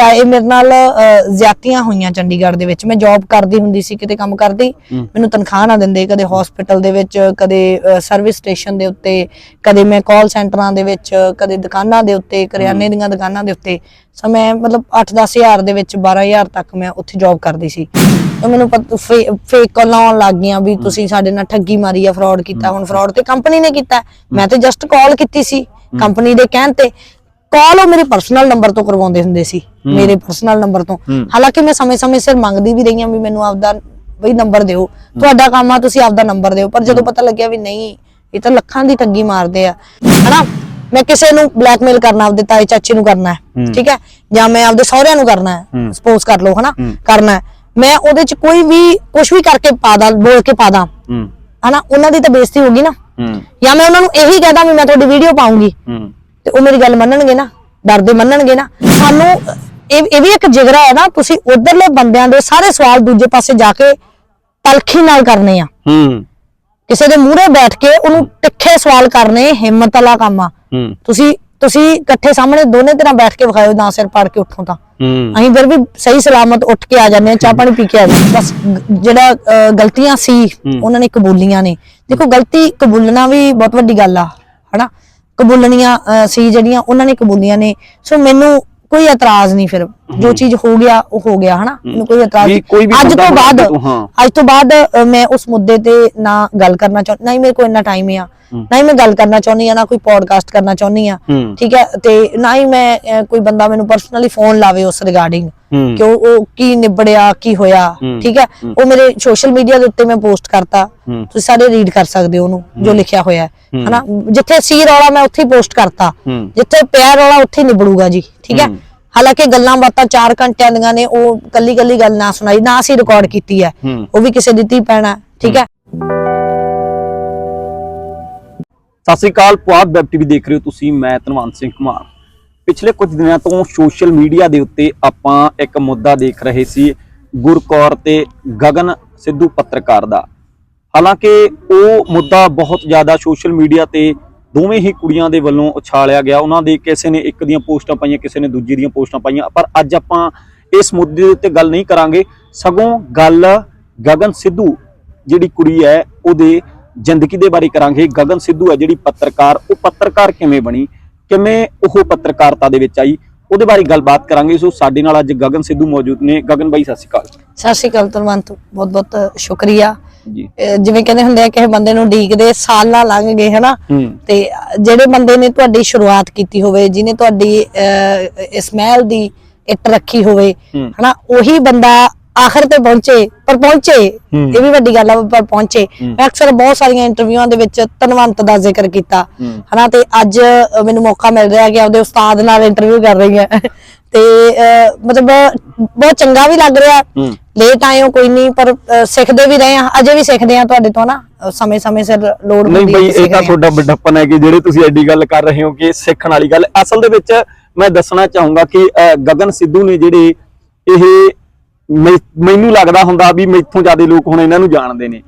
ਤਾਂ ਇਹ ਮੇਰੇ ਨਾਲ ਅਹ, ਜ਼ਿਆਦਤੀਆਂ ਹੋਈਆਂ ਚੰਡੀਗੜ੍ਹ ਦੇ ਵਿੱਚ। ਮੈਂ ਜੌਬ ਕਰਦੀ ਹੁੰਦੀ ਸੀ ਕਿਤੇ ਕੰਮ ਕਰਦੀ। ਮੈਨੂੰ ਤਨਖਾਹ ਨਾ ਦਿੰਦੇ ਕਦੇ ਹਸਪੀਟਲ ਦੇ ਵਿੱਚ ਕਦੇ ਸਰਵਿਸ ਸਟੇਸ਼ਨ ਦੇ ਉੱਤੇ ਕਦੇ ਮੈਂ ਕਾਲ ਸੈਂਟਰਾਂ ਦੇ ਵਿੱਚ ਕਦੇ ਦੁਕਾਨਾਂ ਦੇ ਉੱਤੇ ਕਰਿਆਨੇ ਦੀਆਂ ਦੁਕਾਨਾਂ ਦੇ ਉੱਤੇ। ਸੋ ਮੈਂ ਮਤਲਬ 8-10 ਹਜ਼ਾਰ ਦੇ ਵਿੱਚ 12000 ਤੱਕ ਮੈਂ ਉੱਥੇ ਜੌਬ ਕਰਦੀ ਸੀ। ਤੇ ਮੈਨੂੰ ਫੇਕ ਕਾਲਾਂ ਆਉਣ ਲੱਗ ਗਈਆਂ ਵੀ ਤੁਸੀਂ ਸਾਡੇ ਨਾਲ ਠੱਗੀ ਮਾਰੀ ਆ ਫਰਾਡ ਕੀਤਾ। ਹੁਣ ਫਰਾਡ ਤੇ ਕੰਪਨੀ ਨੇ ਕੀਤਾ। ਮੈਂ ਤੇ ਜਸਟ ਕਾਲ ਕੀਤੀ ਸੀ ਕੰਪਨੀ ਦੇ ਕਹਿਣ ਤੇ। ਕਾਲ ਉਹ ਮੇਰੇ ਪਰਸਨਲ ਨੰਬਰ ਤੋਂ ਕਰਵਾਉਂਦੇ ਹੁੰਦੇ ਸੀ ਮੇਰੇ ਪਰਸਨਲ ਨੰਬਰ ਤੋਂ। ਹਾਲਾਂਕਿ ਮੈਂ ਸਮੇਂ-ਸਮੇਂ ਸਿਰ ਮੰਗਦੀ ਵੀ ਰਹੀ ਹਾਂ ਵੀ ਮੈਨੂੰ ਆਪਦਾ ਬਈ ਨੰਬਰ ਦਿਓ। ਤੁਹਾਡਾ ਕੰਮ ਆ ਤੁਸੀਂ ਆਪਦਾ ਨੰਬਰ ਦਿਓ। ਪਰ ਜਦੋਂ ਪਤਾ ਲੱਗਿਆ ਵੀ ਨਹੀਂ ਇਹ ਤਾਂ ਲੱਖਾਂ ਦੀ ਠੱਗੀ ਮਾਰਦੇ ਆ। ਹਨਾ? ਮੈਂ ਕਿਸੇ ਨੂੰ ਬਲੈਕਮੇਲ ਕਰਨਾ ਆਪਦੇ ਤਾਏ ਚਾਚੇ ਨੂੰ ਕਰਨਾ ਹੈ। ਠੀਕ ਹੈ? ਜਾਂ ਮੈਂ ਆਪਦੇ ਸਹੁਰਿਆਂ ਨੂੰ ਕਰਨਾ ਹੈ। ਸਪੋਜ਼ ਕਰ ਲਓ ਹਨਾ। ਕਰਨਾ ਹੈ। ਮੈਂ ਉਹਦੇ ਚ ਕੋਈ ਵੀ ਕੁਝ ਵੀ ਕਰਕੇ ਪਾ ਦਾਂ ਬੋਲ ਕੇ ਪਾ ਦਾਂ। ਹੂੰ। ਹਨਾ? ਉਹਨਾਂ ਦੀ ਤਾਂ ਬੇਇੱਜ਼ਤੀ ਹੋਗੀ ਨਾ। ਜਾਂ ਮੈਂ ਉਹਨਾਂ ਨੂੰ ਇਹੀ ਕਹਦਾ ਵੀ ਮੈਂ ਤੁਹਾਡੀ ਵੀਡੀਓ ਪਾਉਂਗੀ। ਤੇ ਉਹ ਮੇਰੀ ਗੱਲ ਮੰਨਣਗੇ ਨਾ ਡਰਦੇ ਮੰਨਣਗੇ ਨਾ। ਸਾਨੂੰ ਇਹ ਇਹ ਵੀ ਇੱਕ ਜਿਗਰਾ ਹੈ ਨਾ ਤੁਸੀਂ ਉਧਰਲੇ ਬੰਦਿਆਂ ਦੇ ਸਾਰੇ ਸਵਾਲ ਦੂਜੇ ਪਾਸੇ ਜਾ ਕੇ ਤਲਖੀ ਨਾਲ ਕਰਨੇ ਆ। ਹੂੰ। ਕਿਸੇ ਦੇ ਮੂਹਰੇ ਬੈਠ ਕੇ ਉਹਨੂੰ ਤਿੱਖੇ ਸਵਾਲ ਕਰਨੇ ਹਿੰਮਤ ਵਾਲਾ ਕੰਮ ਆ। ਤੁਸੀਂ ਤੁਸੀਂ ਇਕੱਠੇ ਸਾਹਮਣੇ ਦੋਨੇ ਤਰ੍ਹਾਂ ਬੈਠ ਕੇ ਵਿਖਾਇਓ ਨਾ ਸਿਰ ਪਾੜ ਕੇ ਉੱਠੋ ਤਾਂ। ਅਸੀਂ ਫਿਰ ਵੀ ਸਹੀ ਸਲਾਮਤ ਉੱਠ ਕੇ ਆ ਜਾਂਦੇ ਆ ਚਾਹ ਪਾਣੀ ਪੀ ਕੇ ਆ ਜਾਂਦੇ। ਬਸ ਜਿਹੜਾ ਗਲਤੀਆਂ ਸੀ ਉਹਨਾਂ ਨੇ ਕਬੂਲੀਆਂ ਨੇ। ਦੇਖੋ ਗਲਤੀ ਕਬੂਲਣਾ ਵੀ ਬਹੁਤ ਵੱਡੀ ਗੱਲ ਆ ਹਨਾ? ਕਬੂਲਣੀਆਂ ਅਹ, ਸੀ ਜਿਹੜੀਆਂ ਉਹਨਾਂ ਨੇ ਕਬੂਲੀਆਂ ਨੇ। ਸੋ ਮੈਨੂੰ ਕੋਈ ਇਤਰਾਜ਼ ਨਹੀਂ ਫਿਰ। ਜੋ ਚੀਜ਼ ਹੋ ਗਿਆ ਉਹ ਹੋ ਗਿਆ ਹਨਾ? ਮੈਨੂੰ ਕੋਈ ਇਤਰਾਜ਼ ਨਹੀਂ। ਅੱਜ ਤੋਂ ਬਾਅਦ। ਅੱਜ ਤੋਂ ਬਾਅਦ ਮੈਂ ਉਸ ਮੁੱਦੇ ਤੇ ਨਾ ਗੱਲ ਕਰਨਾ ਚਾਹੁੰਦੀ ਨਾ ਹੀ ਮੇਰੇ ਕੋਲ ਇੰਨਾ ਟਾਈਮ ਆ। ਨਾ ਹੀ ਮੈਂ ਗੱਲ ਕਰਨਾ ਚਾਹੁੰਦੀ ਆ ਨਾ ਕੋਈ ਪੋਡਕਾਸਟ ਕਰਨਾ ਚਾਹੁੰਦੀ ਆ। ਠੀਕ ਹੈ ਤੇ ਨਾ ਹੀ ਮੈਂ ਕੋਈ ਬੰਦਾ ਮੈਨੂੰ ਪਰਸਨਲੀ ਫੋਨ ਲਾਵੇ ਉਸ ਰਿਗਾਰਡਿੰਗ। ਕਿ ਉਹ ਕੀ ਨਿਬੜਿਆ ਕੀ ਹੋਇਆ। ਠੀਕ ਹੈ। ਉਹ ਮੇਰੇ ਸੋਸ਼ਲ ਮੀਡੀਆ ਦੇ ਉੱਤੇ ਮੈਂ ਪੋਸਟ ਕਰਤਾ। ਤੁਸੀਂ ਸਾਰੇ ਰੀਡ ਕਰ ਸਕਦੇ ਹੋ ਉਹਨੂੰ ਜੋ ਲਿਖਿਆ ਹੋਇਆ ਹੈ। ਹਨਾ? ਜਿੱਥੇ ਸੀ ਰੌਲਾ ਮੈਂ ਉੱਥੇ ਹੀ ਪੋਸਟ ਕਰਤਾ। ਜਿੱਥੇ ਪਿਆ ਰੌਲਾ ਉੱਥੇ ਨਿਬੜੂਗਾ ਜੀ। ਠੀਕ ਹੈ। ਹਾਲਾਂਕਿ ਗੱਲਾਂ ਬਾਤਾਂ 4 ਘੰਟਿਆਂ ਦੀਆਂ ਨੇ ਉਹ ਕੱਲੀ ਕੱਲੀ ਗੱਲ ਨਾ ਸੁਣਾਈ ਨਾ ਅਸੀਂ ਰਿਕਾਰਡ ਕੀਤੀ ਹੈ। ਉਹ ਵੀ ਕਿਸੇ ਦਿੱਤੀ ਪੈਣਾ ਠੀਕ ਹੈ। ਸਤਿ ਸ੍ਰੀ ਅਕਾਲ ਪੁਆਧ ਵੈਬ ਟੀਵੀ ਦੇਖ ਰਹੇ ਹੋ ਤੁਸੀਂ ਮੈਂ ਧਨਵੰਤ ਸਿੰਘ ਕੁਮਾਰ। ਪਿਛਲੇ ਕੁਝ ਦਿਨਾਂ ਤੋਂ ਸੋਸ਼ਲ ਮੀਡੀਆ ਦੇ ਉੱਤੇ ਆਪਾਂ ਇੱਕ ਮੁੱਦਾ ਦੇਖ ਰਹੇ ਸੀ ਗੁਰਕੌਰ ਤੇ ਗਗਨ ਸਿੱਧੂ ਪੱਤਰਕਾਰ ਦਾ। ਹਾਲਾਂਕਿ ਉਹ ਮੁੱਦਾ ਬਹੁਤ ਜ਼ਿਆਦਾ ਸੋਸ਼ਲ ਮੀਡੀਆ ਤੇ ਦੋਵੇਂ ਹੀ ਕੁੜੀਆਂ ਦੇ ਵੱਲੋਂ ਉਛਾਲਿਆ ਗਿਆ। ਉਹਨਾਂ ਦੇ ਕਿਸੇ ਨੇ ਇੱਕ ਦੀਆਂ ਪੋਸਟਾਂ ਪਾਈਆਂ, ਕਿਸੇ ਨੇ ਦੂਜੀ ਦੀਆਂ ਪੋਸਟਾਂ ਪਾਈਆਂ। ਪਰ ਅੱਜ ਆਪਾਂ ਇਸ ਮੁੱਦੇ ਦੇ ਉੱਤੇ ਗੱਲ ਨਹੀਂ ਕਰਾਂਗੇ। ਸਗੋਂ ਗੱਲ ਗਗਨ ਸਿੱਧੂ ਜਿਹੜੀ ਕੁੜੀ ਹੈ, ਉਹਦੇ ਜ਼ਿੰਦਗੀ ਦੇ ਬਾਰੇ ਕਰਾਂਗੇ। ਗਗਨ ਸਿੱਧੂ ਹੈ ਜਿਹੜੀ ਪੱਤਰਕਾਰ। ਉਹ ਪੱਤਰਕਾਰ ਕਿਵੇਂ ਬਣੀ? ਕਿਵੇਂ ਉਹ ਪੱਤਰਕਾਰਤਾ ਦੇ ਵਿੱਚ ਆਈ? ਉਹਦੇ ਬਾਰੇ ਗੱਲਬਾਤ ਕਰਾਂਗੇ। ਸੋ ਸਾਡੇ ਨਾਲ ਅੱਜ ਗਗਨ ਸਿੱਧੂ ਮੌਜੂਦ ਨੇ। ਗਗਨ ਬਾਈ, ਸਤਿ ਸ਼੍ਰੀ ਅਕਾਲ। ਸਤਿ ਸ਼੍ਰੀ ਅਕਾਲ ਧੰਨਵਾਦ ਬਹੁਤ ਬਹੁਤ ਸ਼ੁਕਰੀਆ। ਜਿਵੇਂ ਕਹਿੰਦੇ ਹੁੰਦੇ ਆ ਕਿਸੇ ਬੰਦੇ ਨੂੰ ਢੀਕਦੇ ਸਾਲਾਂ ਲੰਘ ਗਏ ਹਨਾ? ਤੇ ਜਿਹੜੇ ਬੰਦੇ ਨੇ ਤੁਹਾਡੀ ਸ਼ੁਰੂਆਤ ਕੀਤੀ ਹੋਵੇ ਜਿਨੇ ਤੁਹਾਡੀ ਇਸ ਮਹਿਲ ਦੀ ਇੱਟ ਰੱਖੀ ਹੋਵੇ। ਹਨਾ? ਉਹੀ ਬੰਦਾ ਆਖਰ ਤੇ ਪਹੁੰਚੇ ਪਰ ਪਹੁੰਚੇ। ਇਹ ਵੀ ਵੱਡੀ ਗੱਲ ਆ ਪਰ ਪਹੁੰਚੇ ਮੈਂ ਅਕਸਰ ਬਹੁਤ ਸਾਰੀਆਂ ਇੰਟਰਵਿਊਆਂ ਦੇ ਵਿੱਚ ਧਨਵੰਤ ਦਾ ਜ਼ਿਕਰ ਕੀਤਾ। ਹਨਾ ਤੇ ਅੱਜ ਮੈਨੂੰ ਮੌਕਾ ਮਿਲ ਰਿਹਾ ਕਿ ਆਪਦੇ ਉਸਤਾਦ ਨਾਲ ਇੰਟਰਵਿਊ ਕਰ ਰਹੀ ਹਾਂ ਤੇ ਮਤਲਬ ਬਹੁਤ ਚੰਗਾ ਵੀ ਲੱਗ ਰਿਹਾ। ਲੇਟ ਆਏ ਹੋ ਕੋਈ ਨਹੀਂ ਪਰ ਸਿੱਖਦੇ ਵੀ ਰਹੇ ਆ ਅਜੇ ਵੀ ਸਿੱਖਦੇ ਆ ਤੁਹਾਡੇ ਤੋਂ ਨਾ ਸਮੇਂ ਸਮੇਂ ਸਿਰ ਲੋੜ ਨਹੀਂ ਬਈ ਇਹ ਤਾਂ। ਤੁਹਾਡਾ ਵੱਡਪਨ ਹੈ ਕਿ ਜਿਹੜੇ ਤੁਸੀਂ ਐਡੀ ਗੱਲ ਕਰ ਰਹੇ ਹੋ ਕਿ ਸਿੱਖਣ ਵਾਲੀ ਗੱਲ ਅਸਲ ਦੇ ਵਿੱਚ ਮੈਂ ਦੱਸਣਾ ਚਾਹੂੰਗਾ ਕਿ ਗਗਨ ਸਿੱਧੂ ਨੇ ਜਿਹੜੇ ਇਹ ਮੈਨੂੰ ਲੱਗਦਾ ਹੁੰਦਾ ਵੀ ਮੈਥੋਂ ਜ਼ਿਆਦਾ ਲੋਕ ਹੁਣ ਇਹਨਾਂ ਨੂੰ ਜਾਣਦੇ ਨੇ।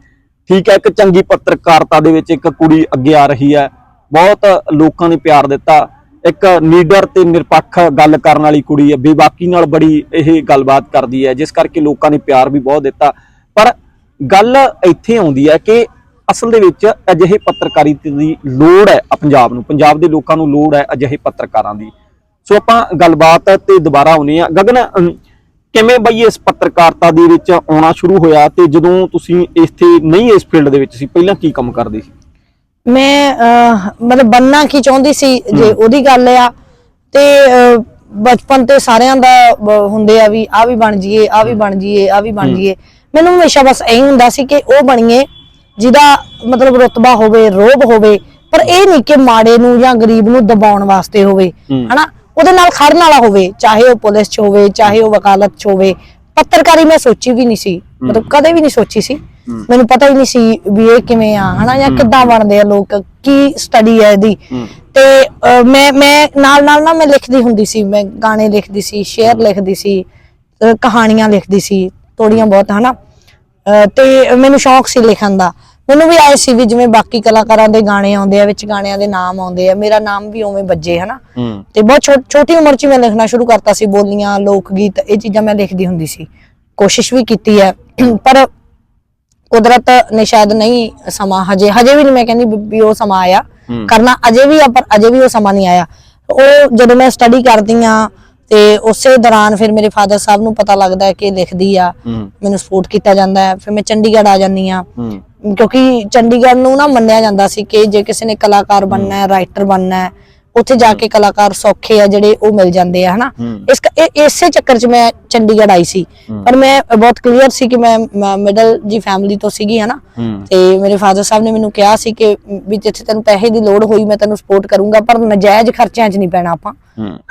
ਠੀਕ ਹੈ, ਇੱਕ ਚੰਗੀ ਪੱਤਰਕਾਰਤਾ ਦੇ ਵਿੱਚ ਇੱਕ ਕੁੜੀ ਅੱਗੇ ਆ ਰਹੀ ਹੈ। ਬਹੁਤ ਲੋਕਾਂ ਨੇ ਪਿਆਰ ਦਿੱਤਾ। ਇੱਕ ਨੀਡਰ ਤੇ ਨਿਰਪੱਖ ਗੱਲ ਕਰਨ ਵਾਲੀ ਕੁੜੀ ਹੈ। ਬੇਬਾਕੀ ਨਾਲ ਬੜੀ ਇਹ ਗੱਲਬਾਤ ਕਰਦੀ ਹੈ। ਜਿਸ ਕਰਕੇ ਲੋਕਾਂ ਨੇ ਪਿਆਰ ਵੀ ਬਹੁਤ ਦਿੱਤਾ। ਪਰ ਗੱਲ ਇੱਥੇ ਆਉਂਦੀ ਹੈ ਕਿ ਅਸਲ ਦੇ ਵਿੱਚ ਅਜਿਹੇ ਪੱਤਰਕਾਰੀ ਦੀ ਲੋੜ ਹੈ ਪੰਜਾਬ ਨੂੰ। ਪੰਜਾਬ ਦੇ ਲੋਕਾਂ ਨੂੰ ਲੋੜ ਹੈ ਅਜਿਹੇ ਪੱਤਰਕਾਰਾਂ ਦੀ। ਸੋ ਆਪਾਂ ਗੱਲਬਾਤ ਤੇ ਦੁਬਾਰਾ ਆਉਨੇ ਆ ਗਗਨ ਕਿਵੇਂ ਬਈ ਇਸ ਪੱਤਰਕਾਰਤਾ ਦੇ ਵਿੱਚ ਆਉਣਾ ਸ਼ੁਰੂ ਹੋਇਆ ਤੇ ਜਦੋਂ ਤੁਸੀਂ ਇੱਥੇ ਨਹੀਂ ਇਸ ਫੀਲਡ ਦੇ ਵਿੱਚ ਸੀ ਪਹਿਲਾਂ ਕੀ ਕੰਮ ਕਰਦੇ ਸੀ? ਮੈਂ ਮਤਲਬ ਬੰਨਾ ਕੀ ਚਾਹੁੰਦੀ ਸੀ ਜੇ ਉਹਦੀ ਗੱਲ ਆ ਤੇ ਬਚਪਨ ਤੇ ਸਾਰਿਆਂ ਦਾ ਹੁੰਦੇ ਆ ਵੀ ਆ ਵੀ ਬਣ ਜੀਏ ਆ ਵੀ ਬਣ ਜੀਏ ਆ ਵੀ ਬਣ ਜੀਏ ਮੈਨੂੰ ਹਮੇਸ਼ਾ ਬਸ ਇਹੀ ਹੁੰਦਾ ਸੀ ਕਿ ਉਹ ਬਣੀਏ ਜਿਹਦਾ ਮਤਲਬ ਰੁਤਬਾ ਹੋਵੇ ਰੋਬ ਹੋਵੇ ਪਰ ਇਹ ਨਹੀਂ ਕਿ ਮਾੜੇ ਨੂੰ ਜਾਂ ਗਰੀਬ ਨੂੰ ਦਬਾਉਣ ਵਾਸਤੇ ਹੋਵੇ। ਹਨਾ? ਉਹਦੇ ਨਾਲ ਖੜਨ ਵਾਲਾ ਹੋਵੇ ਚਾਹੇ ਉਹ ਪੁਲਿਸ 'ਚ ਹੋਵੇ ਚਾਹੇ ਉਹ ਵਕਾਲਤ 'ਚ ਹੋਵੇ ਪੱਤਰਕਾਰੀ ਮੈਂ ਸੋਚੀ ਵੀ ਨਹੀਂ ਸੀ ਮਤਲਬ ਕਦੇ ਵੀ ਨਹੀਂ ਸੋਚੀ ਸੀ। ਮੈਨੂੰ ਪਤਾ ਹੀ ਨਹੀਂ ਸੀ ਵੀ ਇਹ ਕਿਵੇਂ ਆ ਹਨਾ ਜਾਂ ਕਿੱਦਾਂ ਬਣਦੇ ਆ ਲੋਕ ਕੀ ਸਟੱਡੀ ਹੈ ਇਹਦੀ। ਤੇ ਮੈਂ ਮੈਂ ਨਾਲ ਨਾਲ ਨਾ ਮੈਂ ਲਿਖਦੀ ਹੁੰਦੀ ਸੀ ਮੈਂ ਗਾਣੇ ਲਿਖਦੀ ਸੀ ਸ਼ੇਅਰ ਲਿਖਦੀ ਸੀ ਕਹਾਣੀਆਂ ਲਿਖਦੀ ਸੀ ਥੋੜੀਆਂ ਬਹੁਤ ਹਨਾ। ਤੇ ਮੈਨੂੰ ਸ਼ੌਂਕ ਸੀ ਲਿਖਣ ਦਾ। ਮੈਨੂੰ ਵੀ ਆਏ ਸੀ ਵੀ ਜਿਵੇਂ ਬਾਕੀ ਕਲਾਕਾਰਾਂ ਦੇ ਗਾਣੇ ਆਉਂਦੇ ਆ ਵਿੱਚ ਗਾਣਿਆਂ ਦੇ ਨਾਮ ਆਉਂਦੇ ਆ। ਮੇਰਾ ਨਾਮ ਵੀ ਉਵੇਂ ਵੱਜੇ ਹਨਾ? ਤੇ ਬਹੁਤ ਛੋਟੀ ਉਮਰ 'ਚ ਮੈਂ ਲਿਖਣਾ ਸ਼ੁਰੂ ਕਰਤਾ ਸੀ ਬੋਲੀਆਂ ਲੋਕ ਗੀਤ ਇਹ ਚੀਜ਼ਾਂ ਮੈਂ ਲਿਖਦੀ ਹੁੰਦੀ ਸੀ। ਕੋਸ਼ਿਸ਼ ਵੀ ਕੀਤੀ ਹੈ ਪਰ ਕੁਦਰਤ ਨੇ ਸ਼ਾਇਦ ਨਹੀਂ ਸਮਾਂ ਹਜੇ ਹਜੇ ਵੀ ਨਹੀਂ ਮੈਂ ਕਹਿੰਦੀ ਵੀ- ਉਹ ਸਮਾਂ ਆਇਆ। ਕਰਨਾ ਅਜੇ ਵੀ ਆ ਪਰ ਅਜੇ ਵੀ ਉਹ ਸਮਾਂ ਨਹੀਂ ਆਇਆ। ਉਹ ਜਦੋਂ ਮੈਂ ਸਟੱਡੀ ਕਰਦੀ ਆ ਤੇ ਉਸੇ ਦੌਰਾਨ ਫਿਰ ਮੇਰੇ ਫਾਦਰ ਸਾਹਿਬ ਨੂੰ ਪਤਾ ਲੱਗਦਾ ਹੈ ਕਿ ਲਿਖਦੀ ਆ ਮੈਨੂੰ ਸਪੋਰਟ ਕੀਤਾ ਜਾਂਦਾ ਹੈ ਫਿਰ ਮੈਂ ਚੰਡੀਗੜ੍ਹ ਆ ਜਾਂਦੀ ਆ ਕਿਉਂਕਿ ਚੰਡੀਗੜ੍ਹ ਨੂੰ ਨਾ ਮੰਨਿਆ ਜਾਂਦਾ ਸੀ ਕਿ ਜੇ ਕਿਸੇ ਨੇ ਕਲਾਕਾਰ ਬਣਨਾ ਹੈ ਰਾਈਟਰ ਬਣਨਾ ਹੈ ਉੱਥੇ ਜਾ ਕੇ ਕਲਾਕਾਰ ਸੌਖੇ ਆ ਜਿਹੜੇ ਉਹ ਮਿਲ ਜਾਂਦੇ ਆ ਹਨਾ। ਇਸ ਇਸੇ ਚੱਕਰ 'ਚ ਮੈਂ ਚੰਡੀਗੜ੍ਹ ਆਈ ਸੀ। ਪਰ ਮੈਂ ਬਹੁਤ ਕਲੀਅਰ ਸੀ ਕਿ ਮੈਂ ਮਿਡਲ ਜੀ ਫੈਮਿਲੀ ਤੋਂ ਸੀਗੀ ਹਨਾ? ਤੇ ਮੇਰੇ ਫਾਦਰ ਸਾਹਿਬ ਨੇ ਮੈਨੂੰ ਕਿਹਾ ਸੀ ਕਿ ਵੀ ਜਿੱਥੇ ਤੈਨੂੰ ਪੈਸੇ ਦੀ ਲੋੜ ਹੋਈ ਮੈਂ ਤੈਨੂੰ ਸਪੋਰਟ ਕਰੂੰਗਾ ਪਰ ਨਜਾਇਜ਼ ਖਰਚਿਆਂ 'ਚ ਨਹੀਂ ਪੈਣਾ ਆਪਾਂ।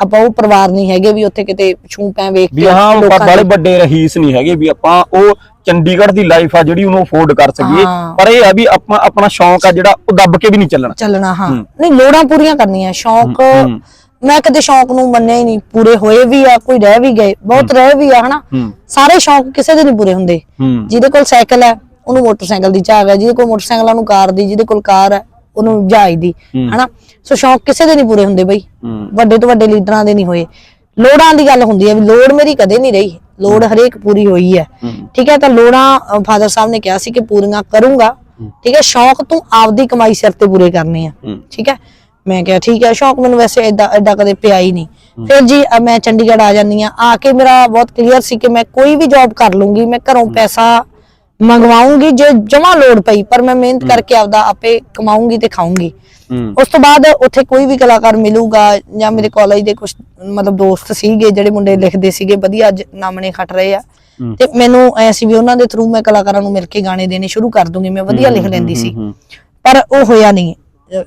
ਆਪਾਂ ਉਹ ਪਰਿਵਾਰ ਨਹੀਂ ਹੈਗੇ ਵੀ ਉੱਥੇ ਕਿਤੇ ਛੂ ਪੈ ਵੇਖ ਵੀ ਹਾਂ ਬੜੇ ਵੱਡੇ ਰਹੀਸ ਨਹੀਂ ਹੈਗੇ ਵੀ ਆਪਾਂ ਉਹ ਚੰਡੀਗੜ੍ਹ ਦੀ ਲਾਈਫ ਆ ਜਿਹੜੀ ਉਹਨੂੰ ਅਫੋਰਡ ਕਰ ਸਕੀਏ। ਪਰ ਇਹ ਆ ਵੀ ਆਪਾਂ ਆਪਣਾ ਸ਼ੌਂਕ ਆ ਜਿਹੜਾ ਉਹ ਦੱਬ ਕੇ ਵੀ ਨਹੀਂ ਚੱਲਣਾ। ਚੱਲਣਾ ਹਾਂ। ਨਹੀਂ ਲੋੜਾਂ ਪੂਰੀਆਂ ਕਰਨੀਆਂ। ਸ਼ੌਂਕ। ਮੈਂ ਕਦੇ ਸ਼ੌਂਕ ਨੂੰ ਮੰਨਿਆ ਹੀ ਨਹੀਂ ਪੂਰੇ ਹੋਏ ਵੀ ਆ ਕੋਈ ਰਹਿ ਵੀ ਗਏ ਬਹੁਤ ਰਹਿ ਵੀ ਆ ਹਨਾ? ਸਾਰੇ ਸ਼ੌਂਕ ਕਿਸੇ ਦੇ ਨਹੀਂ ਪੂਰੇ ਹੁੰਦੇ। ਜਿਹਦੇ ਕੋਲ ਸਾਈਕਲ ਹੈ ਉਹਨੂੰ ਮੋਟਰਸਾਈਕਲ ਦੀ ਚਾਹ ਹੈ ਜਿਹਦੇ ਕੋਲ ਮੋਟਰਸਾਈਕਲਾਂ ਨੂੰ ਕਾਰ ਦੀ ਜਿਹਦੇ ਕੋਲ ਕਾਰ ਹੈ ਉਹਨੂੰ ਜਹਾਜ਼ ਦੀ। ਹਨਾ? ਸੋ ਸ਼ੌਂਕ ਕਿਸੇ ਦੇ ਨਹੀਂ ਪੂਰੇ ਹੁੰਦੇ ਬਈ। ਵੱਡੇ ਤੋਂ ਵੱਡੇ ਲੀਡਰਾਂ ਦੇ ਨਹੀਂ ਹੋਏ। ਲੋੜਾਂ ਦੀ ਗੱਲ ਹੁੰਦੀ ਹੈ ਵੀ ਲੋੜ ਮੇਰੀ ਕਦੇ ਨਹੀਂ ਰਹੀ। ਲੋੜ ਹਰੇਕ ਪੂਰੀ ਹੋਈ ਹੈ। ਠੀਕ ਹੈ ਤਾਂ ਲੋੜਾਂ ਫਾਦਰ ਸਾਹਿਬ ਨੇ ਕਿਹਾ ਸੀ ਕਿ ਪੂਰੀਆਂ ਕਰੂੰਗਾ। ਠੀਕ ਹੈ ਸ਼ੌਂਕ ਤੂੰ ਆਪਦੀ ਕਮਾਈ ਸਿਰ ਤੇ ਪੂਰੇ ਕਰਨੇ ਆ। ਠੀਕ ਹੈ ਮੈਂ ਕਿਹਾ ਠੀਕ ਹੈ ਸ਼ੌਂਕ ਮੈਨੂੰ ਵੈਸੇ ਐਡਾ ਐਡਾ ਕਦੇ ਪਿਆ ਹੀ ਨਹੀਂ। ਫਿਰ ਜੀ ਅ, ਮੈਂ ਚੰਡੀਗੜ੍ਹ ਆ ਜਾਂਦੀ ਆ ਆ ਕੇ ਮੇਰਾ ਬਹੁਤ ਕਲੀਅਰ ਸੀ ਕਿ ਮੈਂ ਕੋਈ ਵੀ ਜੌਬ ਕਰ ਲੂੰਗੀ ਮੈਂ ਘਰੋਂ ਪੈਸਾ ਮੰਗਵਾਉਂਗੀ ਜੇ ਜਮਾ ਲੋੜ ਪਈ ਪਰ ਮੈਂ ਮਿਹਨਤ ਕਰਕੇ ਆਪਦਾ ਆਪੇ ਕਮਾਉਂਗੀ ਤੇ ਖਾਉਂਗੀ ਹੂੰ। ਉਸ ਤੋਂ ਬਾਅਦ ਉੱਥੇ ਕੋਈ ਵੀ ਕਲਾਕਾਰ ਮਿਲੂਗਾ ਜਾਂ ਮੇਰੇ ਕਾਲਜ ਦੇ ਕੁਝ ਮਤਲਬ ਦੋਸਤ ਸੀਗੇ ਜਿਹੜੇ ਮੁੰਡੇ ਲਿਖਦੇ ਸੀਗੇ ਵਧੀਆ ਅੱਜ ਨਾਮਣੇ ਖੱਟ ਰਹੇ ਆ। ਹੂੰ। ਤੇ ਮੈਨੂੰ ਐ ਸੀ ਵੀ ਉਹਨਾਂ ਦੇ ਥਰੂ ਮੈਂ ਕਲਾਕਾਰਾਂ ਨੂੰ ਮਿਲ ਕੇ ਗਾਣੇ ਦੇਣੇ ਸ਼ੁਰੂ ਕਰ ਦੂੰਗੀ ਮੈਂ ਵਧੀਆ ਲਿਖ ਲੈਂਦੀ ਸੀ। ਹੂੰ। ਪਰ ਉਹ ਹੋਇਆ ਨਹੀਂ।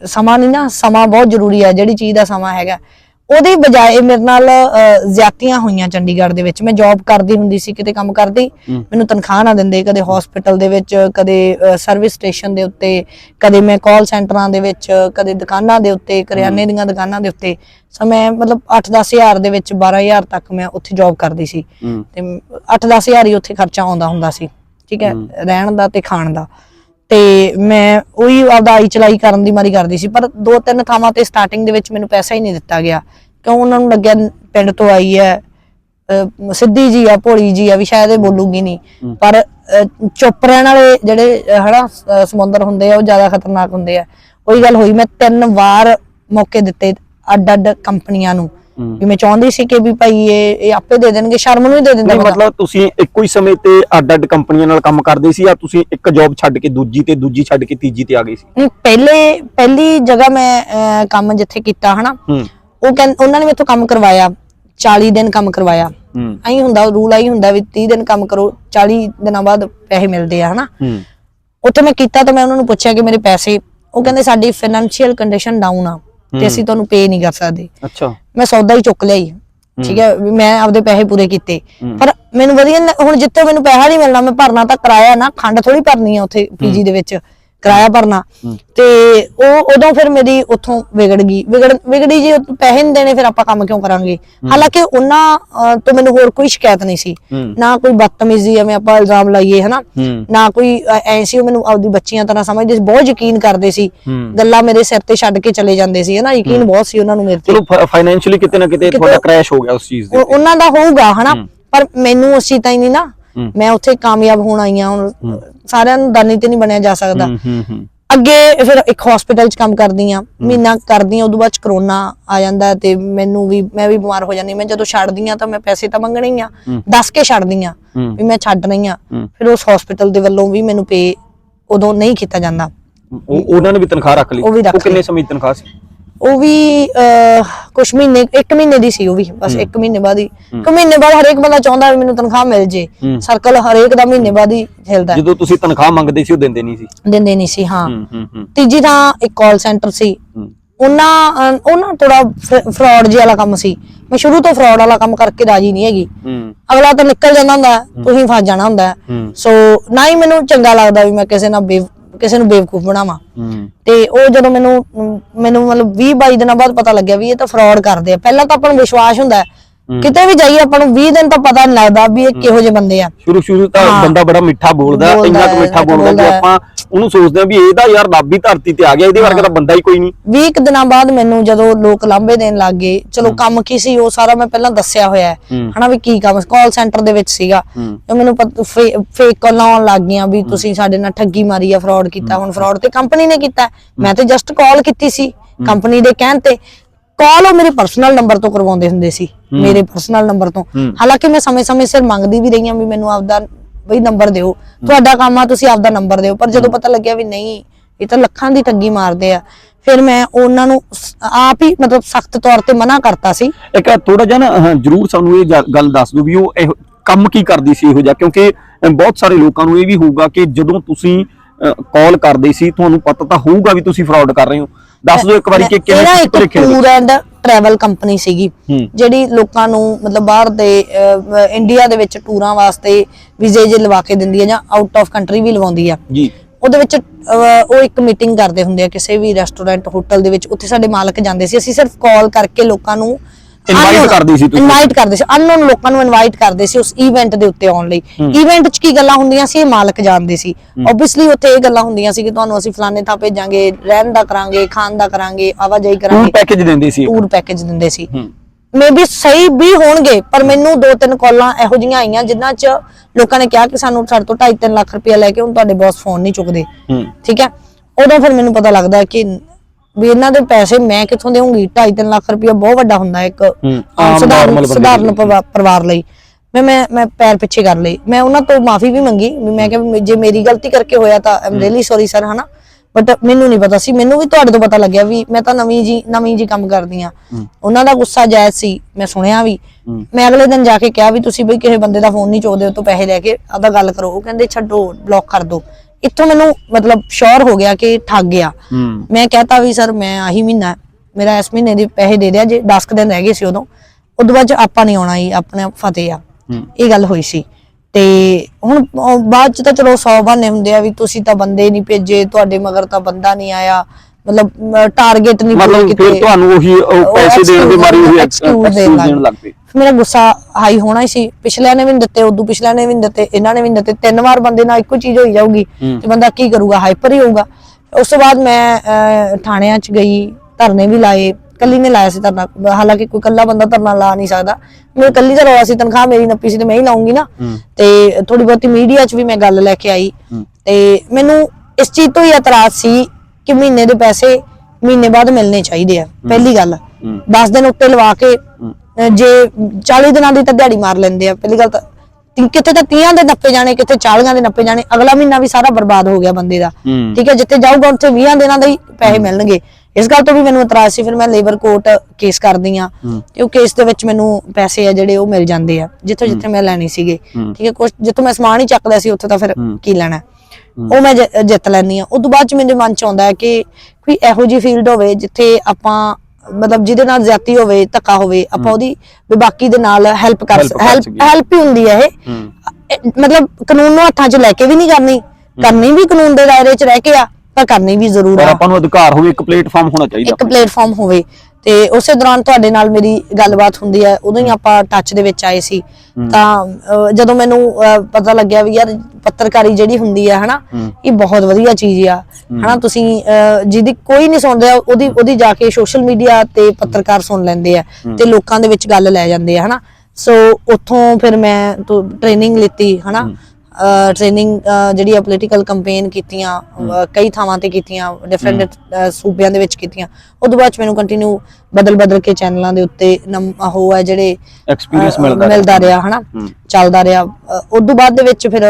ਸਮਾਂ ਨਹੀਂ ਨਾ ਸਮਾਂ ਬਹੁਤ ਜ਼ਰੂਰੀ ਹੈ ਜਿਹੜੀ ਚੀਜ਼ ਦਾ ਸਮਾਂ ਹੈਗਾ। ਉਹਦੇ ਬਜਾਏ ਮੇਰੇ ਨਾਲ ਅਹ, ਜ਼ਿਆਦਤੀਆਂ ਹੋਈਆਂ ਚੰਡੀਗੜ੍ਹ ਦੇ ਵਿੱਚ। ਮੈਂ ਜੌਬ ਕਰਦੀ ਹੁੰਦੀ ਸੀ ਕਿਤੇ ਕੰਮ ਕਰਦੀ। ਮੈਨੂੰ ਤਨਖਾਹ ਨਾ ਦਿੰਦੇ ਕਦੇ ਹਸਪੀਟਲ ਦੇ ਵਿੱਚ ਕਦੇ ਸਰਵਿਸ ਸਟੇਸ਼ਨ ਦੇ ਉੱਤੇ ਕਦੇ ਮੈਂ ਕਾਲ ਸੈਂਟਰਾਂ ਦੇ ਵਿੱਚ ਕਦੇ ਦੁਕਾਨਾਂ ਦੇ ਉੱਤੇ ਕਰਿਆਨੇ ਦੀਆਂ ਦੁਕਾਨਾਂ ਦੇ ਉੱਤੇ। ਸੋ ਮੈਂ ਮਤਲਬ 8-10 ਹਜ਼ਾਰ ਦੇ ਵਿੱਚ 12000 ਤੱਕ ਮੈਂ ਉੱਥੇ ਜੌਬ ਕਰਦੀ ਸੀ। ਤੇ 8-10 ਹਜ਼ਾਰ ਹੀ ਉੱਥੇ ਖਰਚਾ ਆਉਂਦਾ ਹੁੰਦਾ ਸੀ। ਠੀਕ ਹੈ। ਰਹਿਣ ਦਾ ਤੇ ਖਾਣ ਦਾ। ਤੇ ਮੈਂ ਉਹੀ ਆਪਦਾ ਆਈ ਚਲਾਈ ਕਰਨ ਦੀ ਮਾਰੀ ਕਰਦੀ ਸੀ ਪਰ ਦੋ ਤਿੰਨ ਥਾਵਾਂ ਤੇ ਸਟਾਰਟਿੰਗ ਦੇ ਵਿੱਚ ਮੈਨੂੰ ਪੈਸਾ ਹੀ ਨਹੀਂ ਦਿੱਤਾ ਗਿਆ। ਕਿਉਂ ਉਹਨਾਂ ਨੂੰ ਲੱਗਿਆ ਪਿੰਡ ਤੋਂ ਆਈ ਹੈ ਅਹ ਸਿੱਧੀ ਜੀ ਆ ਭੋਲੀ ਜੀ ਆ ਵੀ ਸ਼ਾਇਦ ਇਹ ਬੋਲੂਗੀ ਨਹੀਂ। ਪਰ ਅਹ ਚੁੱਪ ਰਹਿਣ ਵਾਲੇ ਜਿਹੜੇ ਅਹ ਹਨਾ ਸ- ਸਮੁੰਦਰ ਹੁੰਦੇ ਆ ਉਹ ਜ਼ਿਆਦਾ ਖਤਰਨਾਕ ਹੁੰਦੇ ਆ। ਉਹੀ ਗੱਲ ਹੋਈ ਮੈਂ ਤਿੰਨ ਵਾਰ ਮੌਕੇ ਦਿੱਤੇ ਅੱਡ ਅੱਡ ਕੰਪਨੀਆਂ ਨੂੰ। ਵੀ ਮੈਂ ਚਾਹੁੰਦੀ ਸੀ ਕਿ ਵੀ ਭਾਈ ਇਹ ਇਹ ਆਪੇ ਦੇ ਦੇਣਗੇ ਸ਼ਰਮ ਨੂੰ ਹੀ ਦੇ ਦਿੰਦਾ ਨਹੀਂ ਬੰਦਾ। ਮਤਲਬ ਤੁਸੀਂ ਇੱਕੋ ਹੀ ਸਮੇਂ ਤੇ ਅੱਡ-ਅੱਡ ਕੰਪਨੀਆਂ ਨਾਲ ਕੰਮ ਕਰਦੇ ਸੀ ਜਾਂ ਤੁਸੀਂ ਇੱਕ ਜੌਬ ਛੱਡ ਕੇ ਦੂਜੀ ਤੇ ਦੂਜੀ ਛੱਡ ਕੇ ਤੀਜੀ ਤੇ ਆ ਗਏ ਸੀ? ਨਹੀਂ, ਪਹਿਲੇ ਪਹਿਲੀ ਜਗ੍ਹਾ ਮੈਂ ਅਹ, ਕੰਮ ਜਿੱਥੇ ਕੀਤਾ ਹਨਾ? ਹੂੰ। ਉਹ ਕਹਿੰ ਉਹਨਾਂ ਨੇ ਮੇਥੋਂ ਕੰਮ ਕਰਵਾਇਆ 40 ਦਿਨ ਕੰਮ ਕਰਵਾਇਆ। ਹੂੰ। ਐਂ ਹੁੰਦਾ ਰੂਲ ਆਈ ਹੁੰਦਾ ਵੀ 30 ਦਿਨ ਕੰਮ ਕਰੋ 40 ਦਿਨਾਂ ਬਾਅਦ ਪੈਸੇ ਮਿਲਦੇ ਆ ਹਨਾ? ਹੂੰ। ਉੱਥੇ ਮੈਂ ਕੀਤਾ ਤਾਂ ਮੈਂ ਉਹਨਾਂ ਨੂੰ ਪੁੱਛਿਆ ਕਿ ਮੇਰੇ ਪੈਸੇ ਉਹ ਕਹਿੰਦੇ ਸਾਡੀ ਫਾਈਨੈਂਸ਼ੀਅਲ ਕੰਡੀਸ਼ਨ ਡਾਊਨ ਆ। ਤੇ ਅਸੀਂ ਤੁਹਾਨੂੰ ਪੇ ਨਹੀਂ ਕਰ ਸਕਦੇ। ਅੱਛਾ। ਮੈਂ ਸੌਦਾ ਹੀ ਚੁੱਕ ਲਿਆ ਜੀ। ਠੀਕ ਹੈ ਵੀ ਮੈਂ ਆਪਦੇ ਪੈਸੇ ਪੂਰੇ ਕੀਤੇ। ਹੂੰ। ਪਰ ਮੈਨੂੰ ਵਧੀਆ ਹੁਣ ਜਿੱਥੇ ਮੈਨੂੰ ਪੈਸਾ ਨਹੀਂ ਮਿਲਣਾ ਮੈਂ ਭਰਨਾ ਤਾਂ ਕਿਰਾਇਆ ਨਾ ਖੰਡ ਥੋੜੀ ਭਰਨੀ ਆ ਉੱਥੇ ਪੀਜੀ ਦੇ ਵਿੱਚ। ਕਿਰਾਇਆ ਭਰਨਾ। ਤੇ ਉਹ ਉਦੋਂ ਫਿਰ ਮੇਰੀ ਉੱਥੋਂ ਵਿਗੜ ਗਈ। ਵਿਗੜ ਵਿਗੜੀ ਜੀ ਪੈਸੇ ਨਹੀਂ ਦੇਣੇ ਫਿਰ ਆਪਾਂ ਕੰਮ ਕਿਉਂ ਕਰਾਂਗੇ? ਹਾਲਾਂਕਿ ਉਹਨਾਂ ਤੋਂ ਮੈਨੂੰ ਹੋਰ ਕੋਈ ਸ਼ਿਕਾਇਤ ਨਹੀਂ ਸੀ। ਨਾ ਕੋਈ ਬਦਤਮੀਜ਼ੀ ਐਵੇਂ ਆਪਾਂ ਇਲਜ਼ਾਮ ਲਾਈਏ ਹਨਾ? ਨਾ ਕੋਈ ਅ, ਐਂ ਸੀ ਉਹ ਮੈਨੂੰ ਆਪਦੀ ਬੱਚੀਆਂ ਤਰ੍ਹਾਂ ਸਮਝਦੇ ਸੀ। ਬਹੁਤ ਯਕੀਨ ਕਰਦੇ ਸੀ। ਗੱਲਾਂ ਮੇਰੇ ਸਿਰ ਤੇ ਛੱਡ ਕੇ ਚਲੇ ਜਾਂਦੇ ਸੀ ਹਨਾ? ਯਕੀਨ ਬਹੁਤ ਸੀ ਉਹਨਾਂ ਨੂੰ ਮੇਰੇ ਤੇ। ਚਲੋ ਫਾਈਨੈਂਸ਼ੀਅਲੀ ਕਿਤੇ ਨਾ ਕਿਤੇ ਤੁਹਾਡਾ ਕ੍ਰੈਸ਼ ਹੋ ਗਿਆ ਉਸ ਚੀਜ਼ ਦੇ ਉਹ- ਉਹਨਾਂ ਦਾ ਹੋਊਗਾ ਹਨਾ? ਪਰ ਮੈਨੂੰ ਉਸੇ ਤਾਂ ਹੀ ਨਹੀਂ ਨਾ। ਮੈਂ ਉੱਥੇ ਕਾਮਯਾਬ ਹੋਣ ਆਈ ਆ ਹੁਣ ਸਾਰਿਆਂ ਨੂੰ ਦਾਨੀ ਤੇ ਨਹੀਂ ਬਣਿਆ ਜਾ ਸਕਦਾ। ਅੱਗੇ ਫਿਰ ਇੱਕ ਹਸਪੀਟਲ 'ਚ ਕੰਮ ਕਰਦੀ ਆ ਮਹੀਨਾ ਕਰਦੀ ਆ ਉਦੋਂ ਬਾਅਦ 'ਚ ਕਰੋਨਾ ਆ ਜਾਂਦਾ ਤੇ ਮੈਨੂੰ ਵੀ ਮੈਂ ਵੀ ਬਿਮਾਰ ਹੋ ਜਾਂਦੀ ਮੈਂ ਜਦੋਂ ਛੱਡਦੀ ਆ ਤਾਂ ਮੈਂ ਪੈਸੇ ਤਾਂ ਮੰਗਣੇ ਹੀ ਆ। ਦੱਸ ਕੇ ਛੱਡਦੀ ਆ। ਵੀ ਮੈਂ ਛੱਡ ਰਹੀ ਆ। ਫਿਰ ਉਸ ਹਸਪੀਟਲ ਦੇ ਵੱਲੋਂ ਵੀ ਮੈਨੂੰ ਪੇ ਉਦੋਂ ਨਹੀਂ ਕੀਤਾ ਜਾਂਦਾ। ਉਹ ਉਹਨਾਂ ਨੇ ਵੀ ਤਨਖਾਹ ਰੱਖ ਲਈ? ਉਹ ਕਿੰਨੇ। ਸਮੇਂ ਦੀ ਤਨਖਾਹ ਸੀ? ਉਹ ਵੀ ਕੁਝ ਮਹੀਨੇ ਇੱਕ ਮਹੀਨੇ ਦੀ ਸੀ ਉਹ ਵੀ ਬਸ ਇੱਕ ਮਹੀਨੇ ਬਾਅਦ ਹੀ। ਇੱਕ ਮਹੀਨੇ ਬਾਅਦ ਹਰੇਕ ਬੰਦਾ ਚਾਹੁੰਦਾ ਵੀ ਮੈਨੂੰ ਤਨਖਾਹ ਮਿਲ ਜੇ। ਸਰਕਲ ਹਰੇਕ ਦਾ ਮਹੀਨੇ ਬਾਅਦ ਹੀ ਹਿਲਦਾ ਜਦੋਂ ਤੁਸੀਂ ਤਨਖਾਹ ਮੰਗਦੇ ਸੀ ਉਹ ਦਿੰਦੇ ਨਹੀਂ ਸੀ। ਦਿੰਦੇ ਨਹੀਂ ਸੀ ਹਾਂ। ਤੀਜੀ ਥਾਂ ਇੱਕ ਕਾਲ ਸੈਂਟਰ ਸੀ। ਉਹਨਾਂ ਉਹਨਾਂ ਥੋੜਾ ਫਰਾਡ ਜਿਹਾ ਵਾਲਾ ਕੰਮ ਸੀ। ਮੈਂ ਸ਼ੁਰੂ ਤੋਂ ਫਰਾਡ ਵਾਲਾ ਕੰਮ ਕਰਕੇ ਰਾਜੀ ਨਹੀਂ ਹੈਗੀ। ਅਗਲਾ ਤਾਂ ਨਿਕਲ ਜਾਂਦਾ ਹੁੰਦਾ ਤੁਸੀਂ ਫਸ ਜਾਣਾ ਹੁੰਦਾ ਸੋ ਨਾ ਹੀ ਮੈਨੂੰ ਚੰਗਾ ਲੱਗਦਾ ਵੀ ਮੈਂ ਕਿਸੇ ਨਾਲ ਕਿਸੇ ਨੂੰ ਬੇਵਕੂਫ ਬਣਾਵਾਂ ਹੂੰ ਤੇ ਉਹ ਜਦੋਂ ਮੈਨੂੰ ਮੈਨੂੰ ਮਤਲਬ 20 22 ਦਿਨਾਂ ਬਾਅਦ ਪਤਾ ਲੱਗਿਆ ਵੀ ਇਹ ਤਾਂ ਫਰਾਡ ਕਰਦੇ ਆ ਪਹਿਲਾਂ ਤਾਂ ਆਪਾਂ ਨੂੰ ਵਿਸ਼ਵਾਸ ਹੁੰਦਾ ਹੂੰ। ਕਿਤੇ ਵੀ ਜਾਈਏ ਆਪਾਂ ਨੂੰ 20 ਦਿਨ ਤਾਂ ਪਤਾ ਨਹੀਂ ਲੱਗਦਾ ਵੀ ਇਹ ਕਿਹੋ ਜਿਹੇ ਬੰਦੇ ਆ। ਸ਼ੁਰੂ ਸ਼ੁਰੂ ਤਾਂ। ਬੰਦਾ ਬੜਾ ਮਿੱਠਾ ਬੋਲਦਾ ਇੰਨਾ ਕੁ ਮਿੱਠਾ ਬੋਲਦਾ ਕਿ। ਆਪਾਂ ਉਹਨੂੰ ਸੋਚਦੇ ਆ ਵੀ ਇਹ ਤਾਂ ਯਾਰ ਹੀ ਧਰਤੀ ਤੇ ਆ ਗਿਆ ਇਹਦੇ ਵਰਗਾ ਤਾਂ ਬੰਦਾ ਹੀ ਕੋਈ ਨਹੀਂ। 20 ਕੁ ਦਿਨਾਂ ਬਾਅਦ ਮੈਨੂੰ ਜਦੋਂ ਲੋਕ ਲਾਂਬੇ ਦੇਣ ਲੱਗ ਗਏ ਚਲੋ ਕੰਮ ਕੀ ਸੀ ਉਹ ਸਾਰਾ ਮੈਂ ਪਹਿਲਾਂ ਦੱਸਿਆ ਹੋਇਆ ਹੈ। ਹਨਾ ਵੀ ਕੀ ਕੰਮ ਕਾਲ ਸੈਂਟਰ ਦੇ ਵਿੱਚ ਸੀਗਾ। ਤੇ ਮੈਨੂੰ ਫੇਕ ਕਾਲਾਂ ਆਉਣ ਲੱਗ ਗਈਆਂ ਵੀ ਤੁਸੀਂ ਸਾਡੇ ਨਾਲ ਠੱਗੀ ਮਾਰੀ ਆ ਫਰਾਡ ਕੀਤਾ ਹੁਣ ਫਰਾਡ ਤੇ ਕੰਪਨੀ ਨੇ ਕੀਤਾ। ਮੈਂ ਤੇ ਜਸਟ ਕਾਲ ਕੀਤੀ ਸੀ ਕੰਪਨੀ ਦੇ ਕਹਿਣ ਤੇ। ਕਾਲ ਉਹ ਮੇਰੇ ਪਰਸਨਲ ਨੰਬਰ ਤੋਂ ਕਰਵਾਉਂਦੇ ਹੁੰਦੇ ਸੀ ਮੇਰੇ ਪਰਸਨਲ ਨੰਬਰ ਤੋਂ। ਹਾਲਾਂਕਿ ਮੈਂ ਸਮੇਂ-ਸਮੇਂ ਸਿਰ ਮੰਗਦੀ ਵੀ ਰਹੀ ਹਾਂ ਵੀ ਮੈਨੂੰ ਆਪਦਾ ਬਈ ਨੰਬਰ ਦਿਓ। ਤੁਹਾਡਾ ਕੰਮ ਆ ਤੁਸੀਂ ਆਪਦਾ ਨੰਬਰ ਦਿਓ। ਪਰ ਜਦੋਂ ਪਤਾ ਲੱਗਿਆ ਵੀ ਨਹੀਂ ਇਹ ਤਾਂ ਲੱਖਾਂ ਦੀ ਠੱਗੀ ਮਾਰਦੇ ਆ। ਫਿਰ ਮੈਂ ਉਹਨਾਂ ਨੂੰ ਆਪ ਹੀ ਮਤਲਬ ਸਖਤ ਤੌਰ ਤੇ ਮਨਾ ਕਰਤਾ ਸੀ। ਇੱਕ ਥੋੜਾ ਜਿਹਾ ਨਾ ਜਰੂਰ ਸਾਨੂੰ ਇਹ ਗੱਲ ਦੱਸ ਦਿਓ ਵੀ ਉਹ ਇਹੋ- ਕੰਮ ਕੀ ਕਰਦੀ ਸੀ ਇਹੋ ਜਿਹਾ। ਕਿਉਂਕਿ ਬਹੁਤ ਸਾਰੇ ਲੋਕਾਂ ਨੂੰ ਇਹ ਵੀ ਹੋਊਗਾ ਕਿ ਜਦੋਂ ਤੁਸੀਂ ਕਾਲ ਕਰਦੇ ਸੀ ਤੁਹਾਨੂੰ ਪਤਾ ਤਾਂ ਹੋਊਗਾ ਵੀ ਤੁਸੀਂ ਫਰਾਡ ਕਰ ਰਹੇ ਹੋ। ਦੱਸ ਦਿਓ ਇੱਕ ਵਾਰੀ ਕਿ ਕਿਵੇਂ ਇੱਕ ਟੂਰ ਐਂਡ ਟਰੈਵਲ ਕੰਪਨੀ ਸੀਗੀ। ਜਿਹੜੀ ਲੋਕਾਂ ਨੂੰ ਮਤਲਬ ਬਾਹਰ ਦੇ ਇੰਡੀਆ ਦੇ ਵਿੱਚ ਟੂਰਾਂ ਵਾਸਤੇ ਵੀਜ਼ੇ ਜੇ ਲਵਾ ਕੇ ਦਿੰਦੀ ਹੈ ਜਾਂ ਆਊਟ ਆਫ ਕੰਟਰੀ ਵੀ ਲਵਾਉਂਦੀ ਆ। ਜੀ। ਉਹਦੇ ਵਿੱਚ ਉਹ ਇੱਕ ਮੀਟਿੰਗ ਕਰਦੇ ਹੁੰਦੇ ਆ ਕਿਸੇ ਵੀ ਰੈਸਟੋਰੈਂਟ ਹੋਟਲ ਦੇ ਵਿੱਚ ਉੱਥੇ ਸਾਡੇ ਮਾਲਕ ਜਾਂਦੇ ਸੀ। ਅਸੀਂ ਸਿਰਫ ਕਾਲ ਕਰਕੇ ਲੋਕਾਂ ਨੂੰ Invite ਕਰਦੇ ਸੀ ਤੁਸੀਂ? ਇਨਵਾਈਟ ਕਰਦੇ ਸੀ। ਅਨਨੋਨ ਲੋਕਾਂ ਨੂੰ ਇਨਵਾਈਟ ਕਰਦੇ ਸੀ ਉਸ ਇਵੈਂਟ ਦੇ ਉੱਤੇ ਆਉਣ ਲਈ। ਇਵੈਂਟ 'ਚ ਕੀ ਗੱਲਾਂ ਹੁੰਦੀਆਂ ਸੀ? ਇਹ ਮਾਲਕ ਜਾਣਦੇ ਸੀ। ਆਬਵੀਅਸਲੀ ਉੱਥੇ ਇਹ ਗੱਲਾਂ ਹੁੰਦੀਆਂ ਸੀ ਕਿ ਤੁਹਾਨੂੰ ਅਸੀਂ ਫਲਾਣੇ ਥਾਂ ਭੇਜਾਂਗੇ ਰਹਿਣ ਦਾ ਕਰਾਂਗੇ ਖਾਣ ਦਾ ਕਰਾਂਗੇ ਆਵਾਜਾਈ ਟੂਰ ਕਰਾਂਗੇ ਪੈਕੇਜ ਦਿੰਦੀ ਸੀ ਟੂਰ ਪੈਕੇਜ ਦਿੰਦੇ ਸੀ। ਮੇਬੀ ਸਹੀ ਵੀ ਹੋਣਗੇ ਪਰ ਮੈਨੂੰ ਦੋ ਤਿੰਨ ਕਾਲਾਂ ਇਹੋ ਜਿਹੀਆਂ ਆਈਆਂ ਜਿਨ੍ਹਾਂ 'ਚ ਲੋਕਾਂ ਨੇ ਕਿਹਾ ਕਿ ਸਾਨੂੰ ਸਾਡੇ ਤੋਂ 2.5 ਲੱਖ ਰੁਪਇਆ ਲੈ ਕੇ ਹੁਣ ਤੁਹਾਡੇ ਬੌਸ ਫੋਨ ਨਹੀਂ ਚੁੱਕਦੇ। ਠੀਕ ਹੈ? ਉਦੋਂ ਫਿਰ ਮੈਨੂੰ ਪਤਾ ਲੱਗਦਾ ਕਿ ਵੀ ਇਹਨਾਂ ਦੇ ਪੈਸੇ ਮੈਂ ਕਿੱਥੋਂ ਦੇਵਾਂਗੀ? 2.5 ਲੱਖ ਰੁਪਇਆ ਬਹੁਤ ਵੱਡਾ ਹੁੰਦਾ ਇੱਕ ਆਮ ਸਧਾਰਨ ਸਧਾਰਨ ਪਰਿਵਾਰ ਲਈ। ਮੈਂ ਮੈਂ ਮੈਂ ਪੈਰ ਪਿੱਛੇ ਕਰ ਲਈ ਮੈਂ ਉਹਨਾਂ ਤੋਂ ਮਾਫੀ ਵੀ ਮੰਗੀ ਵੀ ਮੈਂ ਕਿਹਾ ਜੇ ਮੇਰੀ ਗਲਤੀ ਕਰਕੇ ਹੋਇਆ ਤਾਂ ਆਮ ਰੀਲੀ ਸੌਰੀ ਸਰ ਹਨਾ? ਬਟ ਮੈਨੂੰ ਨਹੀਂ ਪਤਾ ਸੀ। ਮੈਨੂੰ ਵੀ ਤੁਹਾਡੇ ਤੋਂ ਪਤਾ ਲੱਗਿਆ ਵੀ ਮੈਂ ਤਾਂ ਨਵੀਂ ਜੀ ਨਵੀਂ ਜੀ ਕੰਮ ਕਰਦੀ ਆ ਉਹਨਾਂ ਦਾ ਗੁੱਸਾ ਜਾਇਜ਼ ਸੀ ਮੈਂ ਸੁਣਿਆ ਵੀ। ਮੈਂ ਅਗਲੇ ਦਿਨ ਜਾ ਕੇ ਕਿਹਾ ਵੀ ਤੁਸੀਂ ਬਈ ਕਿਸੇ ਬੰਦੇ ਦਾ ਫੋਨ ਨਹੀਂ ਚੁੱਕਦੇ ਉਹ ਤੋਂ ਪੈਸੇ ਲੈ ਕੇ ਆਦਾ ਗੱਲ ਕਰੋ। ਉਹ ਕਹਿੰਦੇ ਛੱਡੋ ਬਲੌਕ ਕਰ ਦਿਓ ਇੱਥੋਂ ਮੈਨੂੰ ਮਤਲਬ ਸ਼ੋਰ ਹੋ ਗਿਆ ਕਿ ਠੱਗ ਗਿਆ। ਹੂੰ। ਮੈਂ ਕਹਤਾ ਵੀ ਸਰ ਮੈਂ ਆਹੀ ਮਹੀਨਾ ਹੈ, ਮੇਰਾ ਇਸ ਮਹੀਨੇ ਦੇ ਪੈਸੇ ਦੇ ਦਿਆ ਜੇ 10 ਕੁ ਦਿਨ ਰਹਿ ਗਏ ਸੀ ਉਦੋਂ। ਉਦੋਂ ਬਾਅਦ ਚ ਆਪਾਂ ਨਹੀਂ ਆਉਣਾ ਜੀ ਆਪਣੇ ਫਤਿਹ ਆ। ਹੂੰ। ਇਹ ਗੱਲ ਹੋਈ ਸੀ। ਤੇ ਹੁਣ ਉਹ ਬਾਅਦ ਚ ਤਾਂ ਚਲੋ 100 ਬਹਾਨੇ ਹੁੰਦੇ ਆ ਵੀ ਤੁਸੀਂ ਤਾਂ ਬੰਦੇ ਨਹੀਂ ਭੇਜੇ ਤੁਹਾਡੇ ਮਗਰ ਤਾਂ ਬੰਦਾ ਨਹੀਂ ਆਇਆ। ਮਤਲਬ ਟਾਰਗੇਟ ਨਹੀਂ ਮਤਲਬ ਫਿਰ ਤੁਹਾਨੂੰ ਉਹੀ ਪੈਸੇ ਦੇਣ ਦੀ ਮਾਰੀ ਉਹੀ excuse ਦੇਣ ਲੱਗ ਪਏ ਮੇਰਾ ਗੁੱਸਾ ਹਾਈ ਹੋਣਾ ਹੀ ਸੀ। ਪਿਛਲਿਆਂ ਨੇ ਵੀ ਨੀ ਦਿੱਤੇ ਉਦੋਂ ਪਿਛਲਿਆਂ ਨੇ ਵੀ ਨੀ ਦਿੱਤੇ ਇਹਨਾਂ ਨੇ ਵੀ ਨੀ ਦਿੱਤੇ। ਤਿੰਨ ਵਾਰ ਬੰਦੇ ਨਾਲ ਇੱਕੋ ਚੀਜ਼ ਹੋਈ ਜਾਊਗੀ। ਤੇ ਬੰਦਾ ਕੀ ਕਰੂਗਾ? ਹਾਈਪਰ ਹੀ ਹੋਊਗਾ। ਉਸ ਤੋਂ ਬਾਅਦ ਮੈਂ ਥਾਣਿਆਂ 'ਚ ਗਈ ਧਰਨੇ ਵੀ ਲਾਏ। ਕੱਲੀ ਨੇ ਲਾਇਆ ਸੀ ਧਰਨਾ। ਹਾਲਾਂਕਿ ਕੋਈ ਕੱਲਾ ਬੰਦਾ ਧਰਨਾ ਲਾ ਨਹੀਂ ਸਕਦਾ। ਮੇਰੇ ਕੱਲੀ ਦਾ ਰੌਲਾ ਸੀ ਤਨਖਾਹ ਮੇਰੀ ਨੱਪੀ ਸੀ ਤੇ ਮੈਂ ਹੀ ਲਾਉਂਗੀ ਨਾ। ਤੇ ਥੋੜੀ ਬਹੁਤੀ ਮੀਡੀਆ 'ਚ ਵੀ ਮੈਂ ਗੱਲ ਲੈ ਕੇ ਆਈ। ਤੇ ਮੈਨੂੰ ਇਸ ਚੀਜ਼ ਤੋਂ ਹੀ ਇਤਰਾਜ਼ ਸੀ ਕਿ ਮਹੀਨੇ ਦੇ ਪੈਸੇ ਮਹੀਨੇ ਬਾਅਦ ਮਿਲਣੇ ਚਾਹੀਦੇ ਆ। ਪਹਿਲੀ ਗੱਲ। ਹੂੰ। 10 ਦਿਨ ਉੱਤੇ ਲਵਾ ਕੇ ਜੇ 40 ਦਿਨਾਂ ਦੀ ਤਾਂ ਦਿਹਾੜੀ ਮਾਰ ਲੈਂਦੇ ਆ। ਪਹਿਲੀ ਗੱਲ ਤਾਂ ਤੀ- ਕਿਤੇ ਤਾਂ 30 ਦੇ ਨੱਪੇ ਜਾਣੇ ਕਿਤੇ 40 ਦੇ ਨੱਪੇ ਜਾਣੇ ਅਗਲਾ ਮਹੀਨਾ ਵੀ ਸਾਰਾ ਬਰਬਾਦ ਹੋ ਗਿਆ ਬੰਦੇ ਦਾ। ਠੀਕ ਹੈ ਜਿੱਥੇ ਜਾਊਗਾ ਉੱਥੇ 20 ਦਿਨਾਂ ਦੇ ਹੀ ਪੈਸੇ ਮਿਲਣਗੇ। ਇਸ ਗੱਲ ਤੋਂ ਵੀ ਮੈਨੂੰ ਇਤਰਾਜ਼ ਸੀ ਫਿਰ ਮੈਂ ਲੇਬਰ ਕੋਰਟ ਕੇਸ ਕਰਦੀ ਆ। ਤੇ ਉਹ ਕੇਸ ਦੇ ਵਿੱਚ ਮੈਨੂੰ ਪੈਸੇ ਆ ਜਿਹੜੇ ਉਹ ਮਿਲ ਜਾਂਦੇ ਆ। ਜਿੱਥੇ ਜਿੱਥੇ ਮੈਂ ਲੈਣੇ ਸੀਗੇ। ਠੀਕ ਹੈ ਕੁਛ ਜਿੱਥੋਂ ਮੈਂ ਸਮਾਨ ਹੀ ਚੱਕ ਲਿਆ ਸੀ ਉੱਥੇ ਤਾਂ ਫਿਰ। ਕੀ ਲੈਣਾ। ਉਹ ਮੈਂ ਜਿੱਤ ਲੈਣੀ ਆ ਉਸ ਤੋਂ ਬਾਅਦ ਚ ਮੇਰੇ ਮਨ ਚ ਆਉਂਦਾ ਹੈ ਕਿ ਕੋਈ ਇਹੋ ਜੀ ਫੀਲਡ ਹੋਵੇ ਜਿੱਥੇ ਆਪਾਂ ਮਤਲਬ ਜਿਹਦੇ ਨਾਲ ਜ਼ਿਆਤੀ ਹੋਵੇ ਧੱਕਾ ਹੋਵੇ ਆਪਾਂ ਉਹਦੀ ਬਾਕੀ ਦੇ ਨਾਲ ਹੈਲਪ ਕਰ ਹੈਲਪ। ਹੈਲਪ ਹੀ ਹੁੰਦੀ ਹੈ ਇਹ। ਮਤਲਬ ਕਾਨੂੰਨ ਨੂੰ ਹੱਥਾਂ 'ਚ ਲੈ ਕੇ ਵੀ ਨਹੀਂ ਕਰਨੀ। ਕਰਨੀ ਵੀ ਕਾਨੂੰਨ ਦੇ ਦਾਇਰੇ 'ਚ ਰਹਿ ਕੇ ਆ ਪਰ ਕਰਨੀ ਵੀ ਜ਼ਰੂਰ ਪਰ ਆ ਆਪਾਂ ਨੂੰ ਅਧਿਕਾਰ ਹੋਵੇ ਇੱਕ ਪਲੇਟਫਾਰਮ ਹੋਣਾ ਚਾਹੀਦਾ ਇੱਕ ਪਲੇਟਫਾਰਮ ਹੋਵੇ। ਤੇ ਉਸੇ ਦੌਰਾਨ ਤੁਹਾਡੇ ਨਾਲ ਮੇਰੀ ਗੱਲਬਾਤ ਹੁੰਦੀ ਹੈ ਉਦੋਂ ਹੀ ਆਪਾਂ ਟੱਚ ਦੇ ਵਿੱਚ ਆਏ ਸੀ। ਤਾਂ ਜਦੋਂ ਮੈਨੂੰ ਪਤਾ ਲੱਗਿਆ ਵੀ ਯਾਰ ਪੱਤਰਕਾਰੀ ਜਿਹੜੀ ਹੁੰਦੀ ਆ ਹਨਾ ਹੂੰ। ਇਹ ਬਹੁਤ ਵਧੀਆ ਚੀਜ਼ ਆ। ਹਨਾ ਤੁਸੀਂ ਜਿਹਦੀ ਕੋਈ ਨਹੀਂ ਸੁਣਦਾ ਉਹਦੀ ਉਹਦੀ ਜਾ ਕੇ ਸੋਸ਼ਲ ਮੀਡੀਆ ਤੇ ਪੱਤਰਕਾਰ ਸੁਣ ਲੈਂਦੇ ਆ ਤੇ ਲੋਕਾਂ ਦੇ ਵਿੱਚ ਗੱਲ ਲੈ ਜਾਂਦੇ ਆ ਹਨਾ। ਸੋ ਉੱਥੋਂ ਫਿਰ ਮੈਂ ਟ੍ਰੇਨਿੰਗ ਲਿੱਤੀ ਹਨਾ। ਟ੍ਰੇਨਿੰਗ ਜਿਹੜੀ ਆ ਪੋਲੀਟੀਕਲ ਕੰਪੇਨ ਕੀਤੀਆਂ ਕਈ ਥਾਵਾਂ ਤੇ ਕੀਤੀਆਂ ਡਿਫਰੈਂਟ ਸੂਬਿਆਂ ਦੇ ਵਿੱਚ ਕੀਤੀਆਂ। ਉਦੋਂ ਬਾਅਦ ਚ ਮੈਨੂੰ ਕੰਟੀਨਿਊ ਬਦਲ ਬਦਲ ਕੇ ਚੈਨਲਾਂ ਦੇ ਉੱਤੇ ਉਹ ਹੈ ਜਿਹੜੇ ਐਕਸਪੀਰੀਅੰਸ ਮਿਲਦਾ ਮਿਲਦਾ ਰਿਹਾ ਹਨਾ। ਚੱਲਦਾ ਰਿਹਾ। ਅਹ, ਉਦੋਂ ਬਾਅਦ ਦੇ ਵਿੱਚ ਫਿਰ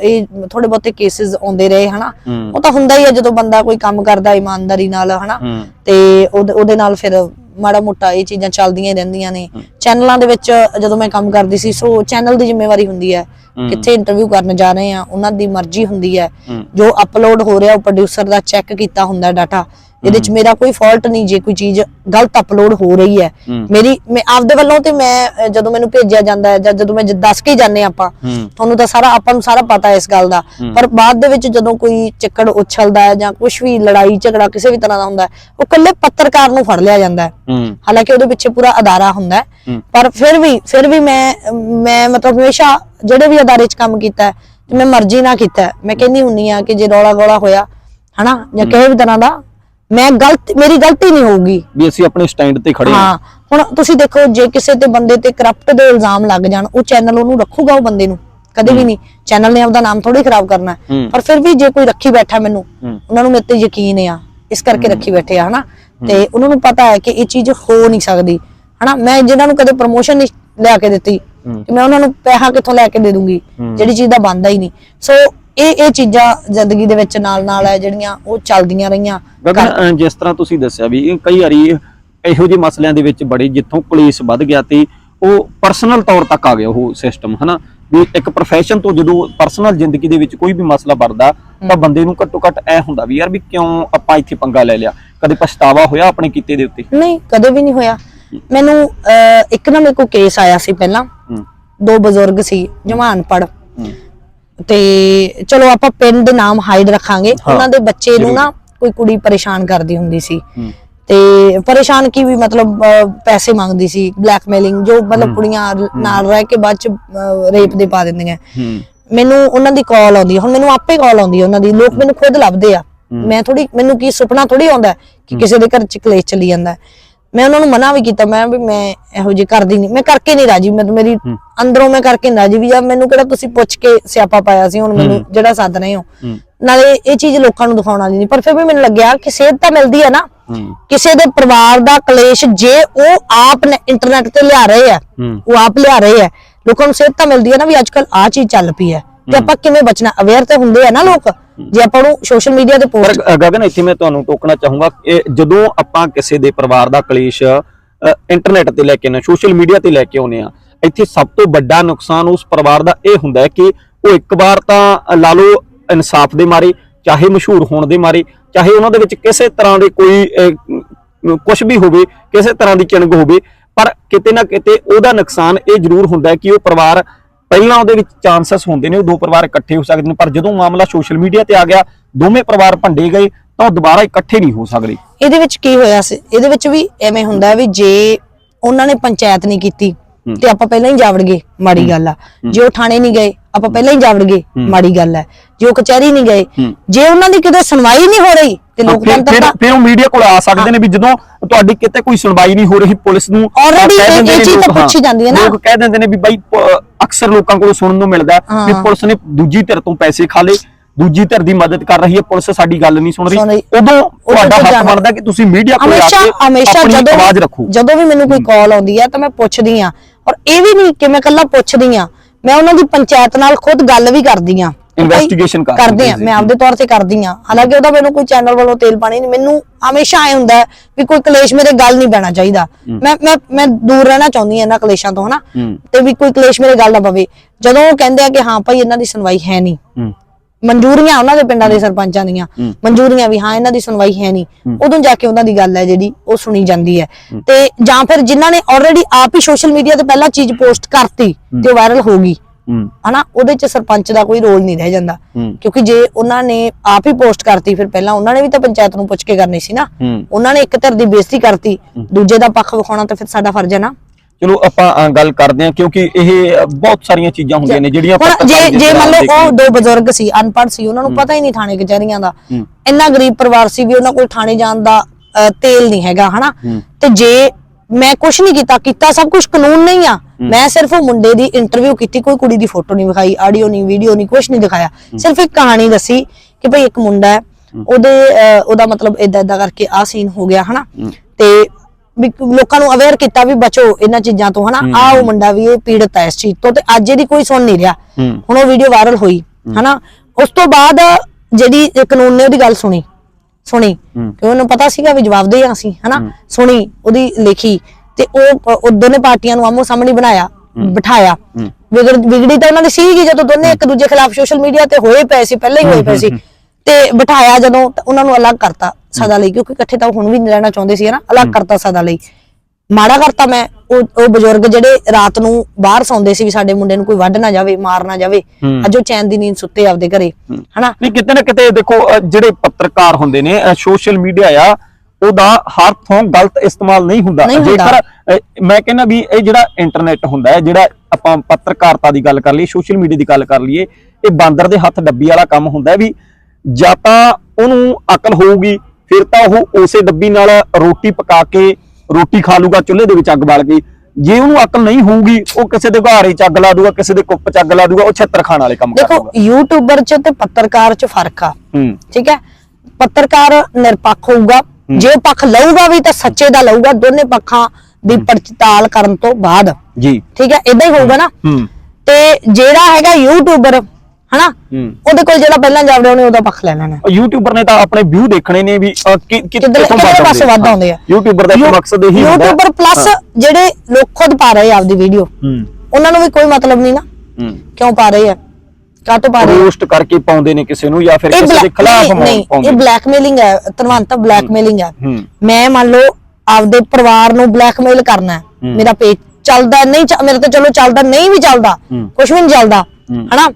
ਇਹ ਥੋੜੇ ਬਹੁਤੇ ਕੇਸਿਸ ਆਉਂਦੇ ਰਹੇ ਹਨਾ। ਉਹ ਤਾਂ ਹੁੰਦਾ ਹੀ ਹੈ ਜਦੋਂ ਬੰਦਾ ਕੋਈ ਕੰਮ ਕਰਦਾ ਇਮਾਨਦਾਰੀ ਨਾਲ ਹਨਾ। ਤੇ ਉਹਦੇ ਨਾਲ ਫਿਰ ਮਾੜਾ ਮੋਟਾ ਇਹ ਚੀਜ਼ਾਂ ਚੱਲਦੀਆਂ ਹੀ ਰਹਿੰਦੀਆਂ ਨੇ। ਚੈਨਲਾਂ ਦੇ ਵਿੱਚ ਜਦੋਂ ਮੈਂ ਕੰਮ ਕਰਦੀ ਸੀ ਸੋ ਚੈਨਲ ਦੀ ਜ਼ਿੰਮੇਵਾਰੀ ਹੁੰਦੀ ਹੈ ਕਿੱਥੇ ਇੰਟਰਵਿਊ ਕਰਨ ਜਾ ਰਹੇ ਆ ਉਹਨਾਂ ਦੀ ਮਰਜ਼ੀ ਹੁੰਦੀ ਹੈ। ਹੂੰ। ਜੋ ਅਪਲੋਡ ਹੋ ਰਿਹਾ ਉਹ ਪ੍ਰੋਡਿਊਸਰ ਦਾ ਚੈੱਕ ਕੀਤਾ ਹੁੰਦਾ ਡਾਟਾ ਇਹਦੇ ਚ ਮੇਰਾ ਕੋਈ ਫਾਲਟ ਨਹੀਂ ਜੇ ਕੋਈ ਚੀਜ਼ ਗਲਤ ਅਪਲੋਡ ਹੋ ਰਹੀ ਹੈ। ਮੇਰੀ ਮੈਂ ਆਪਦੇ ਵੱਲੋਂ ਤੇ ਮੈਂ ਜਦੋਂ ਮੈਨੂੰ ਭੇਜਿਆ ਜਾਂਦਾ ਹੈ ਜਾਂ ਜਦੋਂ ਮੈਂ ਦੱਸ ਕੇ ਜਾਂਦੇ ਆਪਾਂ। ਤੁਹਾਨੂੰ ਤਾਂ ਸਾਰਾ ਆਪਾਂ ਨੂੰ ਸਾਰਾ ਪਤਾ ਹੈ ਇਸ ਗੱਲ ਦਾ ਪਰ ਬਾਅਦ ਦੇ ਵਿੱਚ ਜਦੋਂ ਕੋਈ ਚੱਕੜ ਉਛਲਦਾ ਹੈ ਜਾਂ ਕੁਝ ਵੀ ਲੜਾਈ ਝਗੜਾ ਕਿਸੇ ਵੀ ਤਰ੍ਹਾਂ ਦਾ ਹੁੰਦਾ ਉਹ ਇਕੱਲੇ ਪੱਤਰਕਾਰ ਨੂੰ ਫੜ ਲਿਆ ਜਾਂਦਾ ਹੈ ਹਾਲਾਂਕਿ ਉਹਦੇ ਪਿੱਛੇ ਪੂਰਾ ਅਦਾਰਾ ਹੁੰਦਾ ਹੈ। ਪਰ ਫਿਰ ਵੀ ਫਿਰ ਵੀ ਮੈਂ ਮੈਂ ਮਤਲਬ ਹਮੇਸ਼ਾ ਜਿਹੜੇ ਵੀ ਅਦਾਰੇ 'ਚ ਕੰਮ ਕੀਤਾ ਤੇ ਮੈਂ ਮਰਜ਼ੀ ਨਾਲ ਕੀਤਾ। ਮੈਂ ਕਹਿੰਦੀ ਹੁੰਨੀ ਆ ਕਿ ਜੇ ਰੌਲਾ ਗੋਲਾ ਹੋਇਆ ਹਨਾ ਜਾਂ ਕਿਸੇ ਵੀ ਤਰ੍ਹਾਂ ਦਾ ਮੈਂ ਗਲਤ ਮੇਰੀ ਗਲਤੀ ਨਹੀਂ ਹੋਊਗੀ। ਵੀ ਅਸੀਂ ਆਪਣੇ ਸਟੈਂਡ ਤੇ ਖੜੇ ਹਾਂ। ਹਾਂ ਹੁਣ ਤੁਸੀਂ ਦੇਖੋ ਜੇ ਕਿਸੇ ਤੇ ਬੰਦੇ ਤੇ ਕਰਪਟ ਦੇ ਇਲਜ਼ਾਮ ਲੱਗ ਜਾਣ ਉਹ ਚੈਨਲ ਉਹਨੂੰ ਰੱਖੂਗਾ ਉਹ ਬੰਦੇ ਨੂੰ? ਕਦੇ ਵੀ ਨਹੀਂ। ਚੈਨਲ ਨੇ ਆਪਦਾ ਨਾਮ ਥੋੜੀ ਖਰਾਬ ਕਰਨਾ ਹੈ। ਹੂੰ। ਪਰ ਫਿਰ ਵੀ ਜੇ ਕੋਈ ਰੱਖੀ ਬੈਠਾ ਮੈਨੂੰ ਹੂੰ। ਉਹਨਾਂ ਨੂੰ ਮੇਰੇ ਤੇ ਯਕੀਨ ਆ। ਇਸ ਕਰਕੇ ਰੱਖੀ ਬੈਠੇ ਆ ਹਨਾ? ਤੇ ਉਹਨਾਂ ਨੂੰ ਪਤਾ ਹੈ ਕਿ ਇਹ ਚੀਜ਼ ਹੋ ਨਹੀਂ ਸਕਦੀ। ਹਨਾ? ਮੈਂ ਜਿਨ੍ਹਾਂ ਨੂੰ ਕਦੇ ਪ੍ਰੋਮੋਸ਼ਨ ਨਹੀਂ ਲਿਆ ਕੇ ਦਿੱਤੀ ਹੂੰ। ਕਿ ਮੈਂ ਉਹਨਾਂ ਨੂੰ ਪੈਸਾ ਕਿੱਥੋਂ ਲੈ ਕੇ ਦੇ ਦੂੰਗੀ? ਜਿਹੜੀ ਚੀਜ਼ ਦਾ ਬਣਦਾ ਹੀ ਨਹੀਂ। ਸੋ ਇਹ ਇਹ ਚੀਜ਼ਾਂ ਜ਼ਿੰਦਗੀ ਦੇ ਵਿੱਚ ਨਾਲ ਨਾਲ ਹੈ ਜਿਹੜੀਆਂ ਉਹ ਚੱਲਦੀਆਂ ਰਹੀਆਂ। ਗਗਨ ਜਿਸ ਤਰ੍ਹਾਂ ਤੁਸੀਂ ਦੱਸਿਆ ਵੀ ਕਈ ਵਾਰੀ ਇਹੋ ਜਿਹੇ ਮਸਲਿਆਂ ਦੇ ਵਿੱਚ ਬੜੇ ਜਿੱਥੋਂ ਪੁਲਿਸ ਵੱਧ ਗਿਆ ਤੇ ਉਹ ਪਰਸਨਲ ਤੌਰ ਤੱਕ ਆ ਗਿਆ ਉਹ ਸਿਸਟਮ ਹਨਾ? ਵੀ ਇੱਕ ਪ੍ਰੋਫੈਸ਼ਨ ਤੋਂ ਜਦੋਂ ਪਰਸਨਲ ਜ਼ਿੰਦਗੀ ਦੇ ਵਿੱਚ ਕੋਈ ਵੀ ਮਸਲਾ ਵਰਦਾ ਤਾਂ ਬੰਦੇ ਨੂੰ ਘੱਟੋ ਘੱਟ ਐ ਹੁੰਦਾ ਵੀ ਯਾਰ ਵੀ ਕਿਉਂ ਆਪਾਂ ਇੱਥੇ ਪੰਗਾ ਲੈ ਲਿਆ? ਕਦੇ ਪਛਤਾਵਾ ਹੋਇਆ ਆਪਣੇ ਕੀਤੇ ਦੇ ਉੱਤੇ? ਨਹੀਂ ਕਦੇ ਵੀ ਨਹੀਂ ਹੋਇਆ। ਮੈਨੂੰ ਇੱਕ ਨਾ ਮੇਰੇ ਕੋਲ ਕੇਸ ਆਇਆ ਸੀ ਪਹਿਲਾਂ। ਦੋ ਬਜ਼ੁਰਗ ਸੀ ਜਵਾਨ ਪੜ ਤੇ ਚਲੋ ਆਪਾਂ ਪਿੰਡ ਨਾਮ ਹਾਈਡ ਰੱਖਾਂਗੇ। ਉਹਨਾਂ ਦੇ ਬੱਚੇ ਨੂੰ। ਨਾ ਕੋਈ ਕੁੜੀ ਪਰੇਸ਼ਾਨ ਕਰਦੀ ਹੁੰਦੀ ਸੀ। ਤੇ ਪਰੇਸ਼ਾਨ ਕੀ ਵੀ ਮਤਲਬ ਪੈਸੇ ਮੰਗਦੀ ਸੀ ਬਲੈਕਮੇਲਿੰਗ ਜੋ ਮਤਲਬ ਕੁੜੀਆਂ ਨਾਲ ਰਹਿ ਕੇ ਬਾਅਦ ਚ ਰੇਪ ਦੇ ਪਾ ਦਿੰਦੀਆਂ। ਮੈਨੂੰ ਉਹਨਾਂ ਦੀ ਕਾਲ ਆਉਂਦੀ ਹੁਣ ਮੈਨੂੰ ਆਪੇ ਕਾਲ ਆਉਂਦੀ ਉਹਨਾਂ ਦੀ ਲੋਕ ਮੈਨੂੰ ਖੁਦ ਲੱਭਦੇ ਆ। ਮੈਂ ਥੋੜੀ ਮੈਨੂੰ ਕੀ ਸੁਪਨਾ ਥੋੜੀ ਆਉਂਦਾ ਕਿ ਕਿਸੇ ਦੇ ਘਰ ਚ ਕਲੇਸ਼ ਚੱਲੀ ਜਾਂਦਾ। ਮੈਂ ਉਹਨਾਂ ਨੂੰ ਮਨਾ ਵੀ ਕੀਤਾ ਮੈਂ ਵੀ ਮੈਂ ਇਹੋ ਜਿਹੀ ਕਰਦੀ ਨਹੀਂ ਮੈਂ ਕਰਕੇ ਨਹੀਂ ਰਾਜੀ ਮੈਂ ਮੇਰੀ ਅੰਦਰੋਂ ਮੈਂ ਕਰਕੇ ਨਹੀਂ ਰਾਜੀ ਵੀ ਜਾਂ ਮੈਨੂੰ ਕਿਹੜਾ ਤੁਸੀਂ ਪੁੱਛ ਕੇ ਸਿਆਪਾ ਪਾਇਆ ਸੀ ਹੁਣ ਮੈਨੂੰ ਜਿਹੜਾ ਸੱਦ ਰਹੇ ਹੋ। ਨਾਲੇ ਇਹ ਚੀਜ਼ ਲੋਕਾਂ ਨੂੰ ਦਿਖਾਉਣ ਵਾਲੀ ਨਹੀਂ ਪਰ ਫਿਰ ਵੀ ਮੈਨੂੰ ਲੱਗਿਆ ਕਿ ਸੇਧ ਤਾਂ ਮਿਲਦੀ ਹੈ ਨਾ। ਕਿਸੇ ਦੇ ਪਰਿਵਾਰ ਦਾ ਕਲੇਸ਼ ਜੇ ਉਹ ਆਪ ਨੇ ਇੰਟਰਨੈਟ ਤੇ ਲਿਆ ਰਹੇ ਆ ਉਹ ਆਪ ਲਿਆ ਰਹੇ ਆ ਲੋਕਾਂ ਨੂੰ ਸੇਧ ਤਾਂ ਮਿਲਦੀ ਹੈ ਨਾ ਵੀ ਅੱਜਕੱਲ ਆ ਚੀਜ਼ ਚੱਲ ਪਈ ਹੈ ਤੇ ਆਪਾਂ ਕਿਵੇਂ ਬਚਣਾ? ਅਵੇਅਰ ਤੇ ਹੁੰਦੇ ਆ ਨਾ ਲੋਕ। ਜੇ ਆਪਾਂ ਨੂੰ ਸੋਸ਼ਲ ਮੀਡੀਆ ਤੇ ਪੋਸਟ ਗਗਨ ਇੱਥੇ ਮੈਂ ਤੁਹਾਨੂੰ ਟੋਕਣਾ ਚਾਹੂੰਗਾ ਕਿ ਜਦੋਂ ਆਪਾਂ ਕਿਸੇ ਦੇ ਪਰਿਵਾਰ ਦਾ ਕਲੇਸ਼ ਇੰਟਰਨੈਟ ਤੇ ਲੈ ਕੇ ਨਾ ਸੋਸ਼ਲ ਮੀਡੀਆ ਤੇ ਲੈ ਕੇ ਆਉਨੇ ਆ ਇੱਥੇ ਸਭ ਤੋਂ ਵੱਡਾ ਨੁਕਸਾਨ ਉਸ ਪਰਿਵਾਰ ਦਾ ਇਹ ਹੁੰਦਾ ਹੈ ਕਿ ਉਹ ਇੱਕ ਵਾਰ ਤਾਂ ਲਾ ਲਓ ਇਨਸਾਫ ਦੇ ਮਾਰੇ, ਚਾਹੇ ਮਸ਼ਹੂਰ ਹੋਣ ਦੇ ਮਾਰੇ, ਚਾਹੇ ਉਹਨਾਂ ਦੇ ਵਿੱਚ ਕਿਸੇ ਤਰ੍ਹਾਂ ਦੇ ਕੋਈ ਕੁਝ ਵੀ ਹੋਵੇ, ਕਿਸੇ ਤਰ੍ਹਾਂ ਦੀ ਚਿੰਗ ਹੋਵੇ, ਪਰ ਕਿਤੇ ਨਾ ਕਿਤੇ ਉਹਦਾ ਨੁਕਸਾਨ ਇਹ ਜ਼ਰੂਰ ਹੁੰਦਾ ਹੈ ਕਿ ਉਹ ਪਰਿਵਾਰ ਪਹਿਲਾਂ ਉਹਦੇ ਵਿੱਚ ਚਾਂਸਸ ਹੁੰਦੇ ਨੇ, ਉਹ ਦੋ ਪਰਿਵਾਰ ਇਕੱਠੇ ਹੋ ਸਕਦੇ ਨੇ, ਪਰ ਜਦੋਂ ਮਾਮਲਾ ਸੋਸ਼ਲ ਮੀਡੀਆ ਤੇ ਆ ਗਿਆ, ਦੋਵੇਂ ਪਰਿਵਾਰ ਭੰਡੇ ਗਏ, ਤਾਂ ਉਹ ਦੁਬਾਰਾ ਇਕੱਠੇ ਨਹੀਂ ਹੋ ਸਕਦੇ। ਇਹਦੇ ਵਿੱਚ ਕੀ ਹੋਇਆ ਸੀ? ਇਹਦੇ ਵਿੱਚ ਵੀ ਐਵੇਂ ਹੁੰਦਾ ਵੀ ਜੇ ਉਹਨਾਂ ਨੇ ਪੰਚਾਇਤ ਨਹੀਂ ਕੀਤੀ ਤੇ ਆਪਾਂ ਪਹਿਲਾਂ ਹੀ ਜਾਵੜ ਗਏ ਮਾੜੀ ਗੱਲ ਆ। ਜੇ ਉਹ ਥਾਣੇ ਨਹੀਂ ਗਏ ਆਪਾਂ ਪਹਿਲਾਂ ਹੀ ਜਾਵੜ ਗਏ ਮਾੜੀ ਗੱਲ ਹੈ ਜੇ ਉਹ ਕਚਹਿਰੀ ਨਹੀਂ ਗਏ ਜੇ ਉਹਨਾਂ ਦੀ ਕਿਤੇ ਸੁਣਵਾਈ ਨਹੀਂ ਹੋ ਰਹੀ ਤੇ ਲੋਕਤੰਤਰ ਦਾ ਫਿਰ ਉਹ ਮੀਡੀਆ ਕੋਲ ਆ ਸਕਦੇ ਨੇ ਵੀ ਜਦੋਂ ਤੁਹਾਡੀ ਕਿਤੇ ਕੋਈ ਸੁਣਵਾਈ ਨਹੀਂ ਹੋ ਰਹੀ ਪੁਲਿਸ ਨੂੰ ਕਹਿ ਇਹ- ਚੀਜ਼ ਤਾਂ ਪੁੱਛੀ ਜਾਂਦੀ ਹੈ ਨਾ। ਲੋਕ ਕਹਿ ਦਿੰਦੇ ਨੇ ਵੀ ਬਾਈ ਅਕਸਰ ਲੋਕਾਂ ਕੋਲ ਸੁਣਨ ਨੂੰ ਮਿਲਦਾ ਵੀ। ਪੁਲਿਸ ਨੇ ਦੂਜੀ ਧਿਰ ਤੋਂ ਪੈਸੇ ਖਾ ਲਏ ਦੂਜੀ ਧਿਰ ਦੀ ਮਦਦ ਕਰ ਰਹੀ ਹੈ ਪੁਲਿਸ ਸਾਡੀ ਗੱਲ ਨਹੀਂ ਸੁਣ ਰਹੀ। ਉਦੋਂ ਤੁਹਾਡਾ ਹੱਕ। ਬਣਦਾ ਕਿ ਤੁਸੀਂ ਮੀਡੀਆ ਕੋਲ ਆ ਕੇ ਹਮੇਸ਼ਾ ਜਦੋਂ ਆਵਾਜ਼ ਰੱਖੋ। ਜਦੋਂ ਵੀ ਮੈਨੂੰ ਕੋਈ ਕਾਲ ਆਉਂਦੀ ਹੈ ਤਾਂ ਮੈਂ ਪੁੱਛਦੀ ਆ ਔਰ ਇਹ ਵੀ ਨਹੀਂ ਕਿ ਮੈਂ ਕੱਲਾ ਪੁੱਛਦੀ ਆ ਮੈਂ ਉਹਨਾਂ ਦੀ ਪੰਚਾਇਤ ਨਾਲ ਖੁਦ ਗੱਲ ਵੀ ਕਰਦੀ ਆ ਕਰ ਕਰਦੇ ਆ ਮੈਂ ਆਪਦੇ ਤੌਰ ਤੇ ਕਰਦੀ ਆ ਹਾਲਾਂਕਿ ਉਹਦਾ ਮੈਨੂੰ ਕੋਈ ਚੈਨਲ ਵੱਲੋਂ ਤੇਲ ਪਾਣੀ ਨਹੀਂ ਮੈਨੂੰ ਹਮੇਸ਼ਾ ਐ ਹੁੰਦਾ ਵੀ ਕੋਈ ਕਲੇਸ਼ ਮੇਰੇ ਗੱਲ ਨਹੀਂ ਪੈਣਾ ਚਾਹੀਦਾ। ਮੈਂ ਮੈਂ ਮੈਂ ਦੂਰ ਰਹਿਣਾ ਚਾਹੁੰਦੀ ਆ ਇਹਨਾਂ ਕਲੇਸ਼ਾਂ ਤੋਂ ਹਨਾ। ਤੇ ਵੀ ਕੋਈ ਕਲੇਸ਼ ਮੇਰੇ ਗੱਲ ਨਾ ਪਵੇ। ਜਦੋਂ ਉਹ ਕਹਿੰਦੇ ਆ ਕਿ ਹਾਂ ਭਾਈ ਇਹਨਾਂ ਦੀ ਸੁਣਵਾਈ ਹੈ ਨਹੀਂ। ਮਨਜ਼ੂਰੀਆਂ ਉਹਨਾਂ ਦੇ ਪਿੰਡਾਂ ਦੇ ਸਰਪੰਚਾਂ ਦੀਆਂ। ਮਨਜ਼ੂਰੀਆਂ ਵੀ ਹਾਂ ਇਹਨਾਂ ਦੀ ਸੁਣਵਾਈ ਹੈ ਨਹੀਂ। ਉਦੋਂ ਜਾ ਕੇ ਉਹਨਾਂ ਦੀ ਗੱਲ ਹੈ ਜਿਹੜੀ ਉਹ ਸੁਣੀ ਜਾਂਦੀ ਹੈ। ਤੇ ਜਾਂ ਫਿਰ ਜਿਨ੍ਹਾਂ ਨੇ ਆਲਰੇਡੀ ਆਪ ਹੀ ਸੋਸ਼ਲ ਮੀਡੀਆ ਤੇ ਪਹਿਲਾਂ ਚੀਜ਼ ਪੋਸਟ ਕਰਤੀ ਤੇ ਵਾਇਰਲ ਹੋ ਗਈ। ਹਨਾ? ਉਹਦੇ ਚ ਸਰਪੰਚ ਦਾ ਕੋਈ ਰੋਲ ਨਹੀਂ ਰਹਿ ਜਾਂਦਾ। ਕਿਉਂਕਿ ਜੇ ਉਹਨਾਂ ਨੇ ਆਪ ਹੀ ਪੋਸਟ ਕਰਤੀ ਫਿਰ ਪਹਿਲਾਂ ਉਹਨਾਂ ਨੇ ਵੀ ਤਾਂ ਪੰਚਾਇਤ ਨੂੰ ਪੁੱਛ ਕੇ ਕਰਨੀ ਸੀ ਨਾ। ਉਹਨਾਂ ਨੇ ਇੱਕ ਧਿਰ ਦੀ ਬੇਇੱਜ਼ਤੀ ਕਰਤੀ। ਦੂਜੇ ਦਾ ਪੱਖ ਵਿਖਾਉਣਾ ਤਾਂ ਫਿਰ ਸਾਡਾ ਫਰਜ਼ ਹੈ ਨਾ। ਚਲੋ ਆਪਾਂ ਗੱਲ ਕਰਦੇ ਹਾਂ ਕਿਉਂਕਿ ਇਹ ਬਹੁਤ ਸਾਰੀਆਂ ਚੀਜ਼ਾਂ ਹੁੰਦੀਆਂ ਨੇ ਜਿਹੜੀਆਂ ਹੁਣ ਜੇ ਜੇ ਮੰਨ ਲਓ ਉਹ ਦੋ ਬਜ਼ੁਰਗ ਸੀ ਅਨਪੜ੍ਹ ਸੀ ਉਹਨਾਂ ਨੂੰ ਪਤਾ ਹੀ ਨਹੀਂ ਥਾਣੇ ਕਚਹਿਰੀਆਂ ਦਾ। ਇੰਨਾ ਗਰੀਬ ਪਰਿਵਾਰ ਸੀ ਵੀ ਉਹਨਾਂ ਕੋਲ ਥਾਣੇ ਜਾਣ ਦਾ ਤੇਲ ਨਹੀਂ ਹੈਗਾ ਹਨਾ? ਤੇ ਜੇ ਮੈਂ ਕੁਝ ਨਹੀਂ ਕੀਤਾ ਕੀਤਾ ਸਭ ਕੁਝ ਕਾਨੂੰਨ ਨਹੀਂ ਆ। ਮੈਂ ਸਿਰਫ ਉਹ ਮੁੰਡੇ ਦੀ ਇੰਟਰਵਿਊ ਕੀਤੀ ਕੋਈ ਕੁੜੀ ਦੀ ਫੋਟੋ ਨਹੀਂ ਵਿਖਾਈ ਆਡੀਓ ਨਹੀਂ ਵੀਡੀਓ ਨਹੀਂ ਕੁਝ ਨਹੀਂ ਦਿਖਾਇਆ। ਸਿਰਫ ਇੱਕ ਕਹਾਣੀ ਦੱਸੀ ਕਿ ਭਈ ਇੱਕ ਮੁੰਡਾ ਹੈ ਉਹਦੇ ਉਹਦਾ ਮਤਲਬ ਇਦਾਂ ਇਦਾਂ ਕਰਕੇ ਆ ਸੀਨ ਹੋ ਗਿਆ ਹਨਾ? ਤੇ ਵੀ ਲੋਕਾਂ ਨੂੰ ਅਵੇਅਰ ਕੀਤਾ ਵੀ ਬਚੋ ਇਹਨਾਂ ਚੀਜ਼ਾਂ ਤੋਂ ਹਨਾ? ਆ ਉਹ ਮੁੰਡਾ ਵੀ ਇਹ ਪੀੜਤ ਹੈ ਇਸ ਚੀਜ਼ ਤੋਂ ਤੇ ਅੱਜ ਇਹਦੀ ਕੋਈ ਸੁਣ ਨਹੀਂ ਰਿਹਾ। ਹੁਣ ਉਹ ਵੀਡੀਓ ਵਾਇਰਲ ਹੋਈ ਹਨਾ? ਉਸ ਤੋਂ ਬਾਅਦ ਜਿਹੜੀ ਕਾਨੂੰਨ ਨੇ ਉਹਦੀ ਗੱਲ ਸੁਣੀ ਸੁਣੀ। ਕਿ ਉਹਨੂੰ ਪਤਾ ਸੀਗਾ ਵੀ ਜਵਾਬ ਦੇ ਅਸੀਂ ਹਨਾ? ਸੁਣੀ ਉਹਦੀ ਲਿਖੀ ਤੇ ਉਹ ਉਹ ਦੋਨੇ ਪਾਰਟੀਆਂ ਨੂੰ ਆਮੋ ਸਾਹਮਣੇ ਬਣਾਇਆ ਬਿਠਾਇਆ। ਵਿਗੜ ਵਿਗੜੀ ਤਾਂ ਉਹਨਾਂ ਦੀ ਸੀਗੀ ਜਦੋਂ ਦੋਨੇ ਇੱਕ ਦੂਜੇ ਖਿਲਾਫ ਸੋਸ਼ਲ ਮੀਡੀਆ ਤੇ ਹੋਏ ਪਏ ਸੀ ਪਹਿਲਾਂ ਹੀ ਹੋਏ ਪਏ ਸੀ। ਤੇ ਬਿਠਾਇਆ ਜਦੋਂ ਤਾਂ ਉਹਨਾਂ ਨੂੰ ਅਲੱਗ ਕਰਤਾ। ਸਦਾ ਲਈ ਕਿਉਂਕਿ ਇਕੱਠੇ ਤਾਂ ਉਹ ਹੁਣ ਵੀ ਨਹੀਂ ਰਹਿਣਾ ਚਾਹੁੰਦੇ ਸੀ ਹਨਾ ਅਲੱਗ ਕਰਤਾ ਸਦਾ ਲਈ। ਮਾੜਾ ਕਰਤਾ ਮੈਂ ਉਹ ਉਹ ਬਜ਼ੁਰਗ ਜਿਹੜੇ ਰਾਤ ਨੂੰ ਬਾਹਰ ਸੌਂਦੇ ਸੀ ਵੀ ਸਾਡੇ ਮੁੰਡੇ ਨੂੰ ਕੋਈ ਵੱਢ ਨਾ ਜਾਵੇ ਮਾਰ ਨਾ ਜਾਵੇ। ਅੱਜ ਉਹ ਚੈਨ ਦੀ ਨੀਂਦ ਸੁੱਤੇ ਆਪਦੇ ਘਰੇ ਹਨਾ? ਨਹੀਂ ਕਿਤੇ ਨਾ ਕਿਤੇ ਦੇਖੋ ਜਿਹੜੇ ਪੱਤਰਕਾਰ ਹੁੰਦੇ ਨੇ ਸੋਸ਼ਲ ਮੀਡੀਆ ਆ ਉਹਦਾ ਹਰ ਥੋਂ ਗਲਤ ਇਸਤੇਮਾਲ ਨਹੀਂ ਹੁੰਦਾ। ਅ, ਮੈਂ ਕਹਿੰਦਾ ਵੀ ਇਹ ਜਿਹੜਾ ਇੰਟਰਨੈਟ ਹੁੰਦਾ ਹੈ ਜਿਹੜਾ ਆਪਾਂ ਪੱਤਰਕਾਰਤਾ ਦੀ ਗੱਲ ਕਰ ਲਈਏ ਸੋਸ਼ਲ ਮੀਡੀਆ ਦੀ ਗੱਲ ਕਰ ਲਈਏ ਇਹ ਬਾਂਦਰ ਦੇ ਹੱਥ ਡੱਬੀ ਵਾਲਾ ਕੰਮ ਹੁੰਦਾ ਵੀ ਜਾਂ ਤਾਂ ਉਹਨੂੰ ਅਕਲ ਹੋਊਗੀ ਫਿਰ ਤਾਂ ਉਹ ਉਸੇ ਡੱਬੀ ਨਾਲ ਰੋਟੀ ਪਕਾ ਕੇ ਰੋਟੀ ਖਾ ਲੂਗਾ ਚੁੱਲ੍ਹੇ ਦੇ ਵਿੱਚ ਅੱਗ ਬਾਲ ਕੇ। ਜੇ ਉਹਨੂੰ ਅਕਲ ਨਹੀਂ ਹੋਊਗੀ ਉਹ ਕਿਸੇ ਦੇ ਘਾੜੇ 'ਚ ਅੱਗ ਲਾ ਦੂਗਾ ਕਿਸੇ ਦੇ ਕੁੱਪ 'ਚ ਅੱਗ ਲਾ ਦੂਗਾ ਉਹ ਛੱਤਰ ਖਾਣ ਵਾਲੇ ਕੰਮ ਕਰ ਦੇਖੋ ਯੂਟਿਊਬਰ ਚ ਤੇ ਪੱਤਰਕਾਰ ਚ ਫ਼ਰਕ ਆ। ਹੂੰ। ਠੀਕ ਹੈ? ਪੱਤਰਕਾਰ ਨਿਰਪੱਖ ਹੋਊਗਾ। ਜੇ ਪੱਖ ਲਊਗਾ ਵੀ ਤਾਂ ਸੱਚੇ ਦਾ ਲਊਗਾ ਦੋਨੇ ਪੱਖਾਂ ਦੀ ਪੜਤਾਲ ਕਰਨ ਤੋਂ ਬਾਅਦ। ਜੀ। ਠੀਕ ਹੈ? ਇਦਾਂ ਹੀ ਹੋਊਗਾ ਨਾ। ਹੂੰ। ਤੇ ਜਿਹੜਾ ਹੈਗਾ ਯੂਟਿਊਬਰ ਹਨਾ? ਉਹਦੇ ਕੋਲ ਜਿਹੜਾ ਪਹਿਲਾਂ ਜਾਵੜੇ ਉਹਨੇ ਉਹਦਾ ਪੱਖ ਲੈ ਲੈਣਾ ਯੂਟਿਊਬਰ ਨੇ ਤਾਂ ਆਪਣੇ ਵਿਊ ਦੇਖਣੇ ਨੇ ਵੀ ਕਿੱਥੋਂ ਪਾਸੇ ਵੱਧ ਆਉਂਦੇ ਆ। ਯੂਟਿਊਬਰ ਦਾ ਮਕਸਦ ਇਹੀ ਹੁੰਦਾ। ਯੂਟਿਊਬਰ ਪਲੱਸ ਜਿਹੜੇ ਲੋਕ ਖੁਦ ਪਾ ਰਹੇ ਆ ਆਪਦੀ ਵੀਡੀਓ ਉਹਨਾਂ ਨੂੰ ਵੀ ਕੋਈ ਮਤਲਬ ਨਹੀਂ ਨਾ। ਕਿਉਂ ਪਾ ਰਹੇ ਆ? ਕਾਹਤੋਂ ਪਾ ਰਹੇ ਆ? ਰੋਸਟ ਕਰਕੇ ਪਾਉਂਦੇ ਨੇ ਕਿਸੇ ਨੂੰ ਜਾਂ ਫਿਰ ਕਿਸੇ ਦੇ ਖਿਲਾਫ ਪਾਉਂਦੇ ਇਹ ਬਲੈਕਮੇਲਿੰਗ ਹੈ ਧਨਵੰਤ ਬਲੈਕਮੇਲਿੰਗ ਹੈ। ਮੈਂ ਮੰਨ ਲਓ ਆਪਦੇ ਪਰਿਵਾਰ ਨੂੰ ਬਲੈਕਮੇਲ ਕਰਨਾ। ਮੇਰਾ ਪੇਜ ਚੱਲਦਾ ਨਹੀਂ ਮੇਰਾ ਤਾਂ ਚਲੋ ਚੱਲਦਾ ਨਹੀਂ ਵੀ ਚੱਲਦਾ। ਕੁਝ ਵੀ ਨਹੀਂ ਚੱਲਦਾ। ਹਨਾ?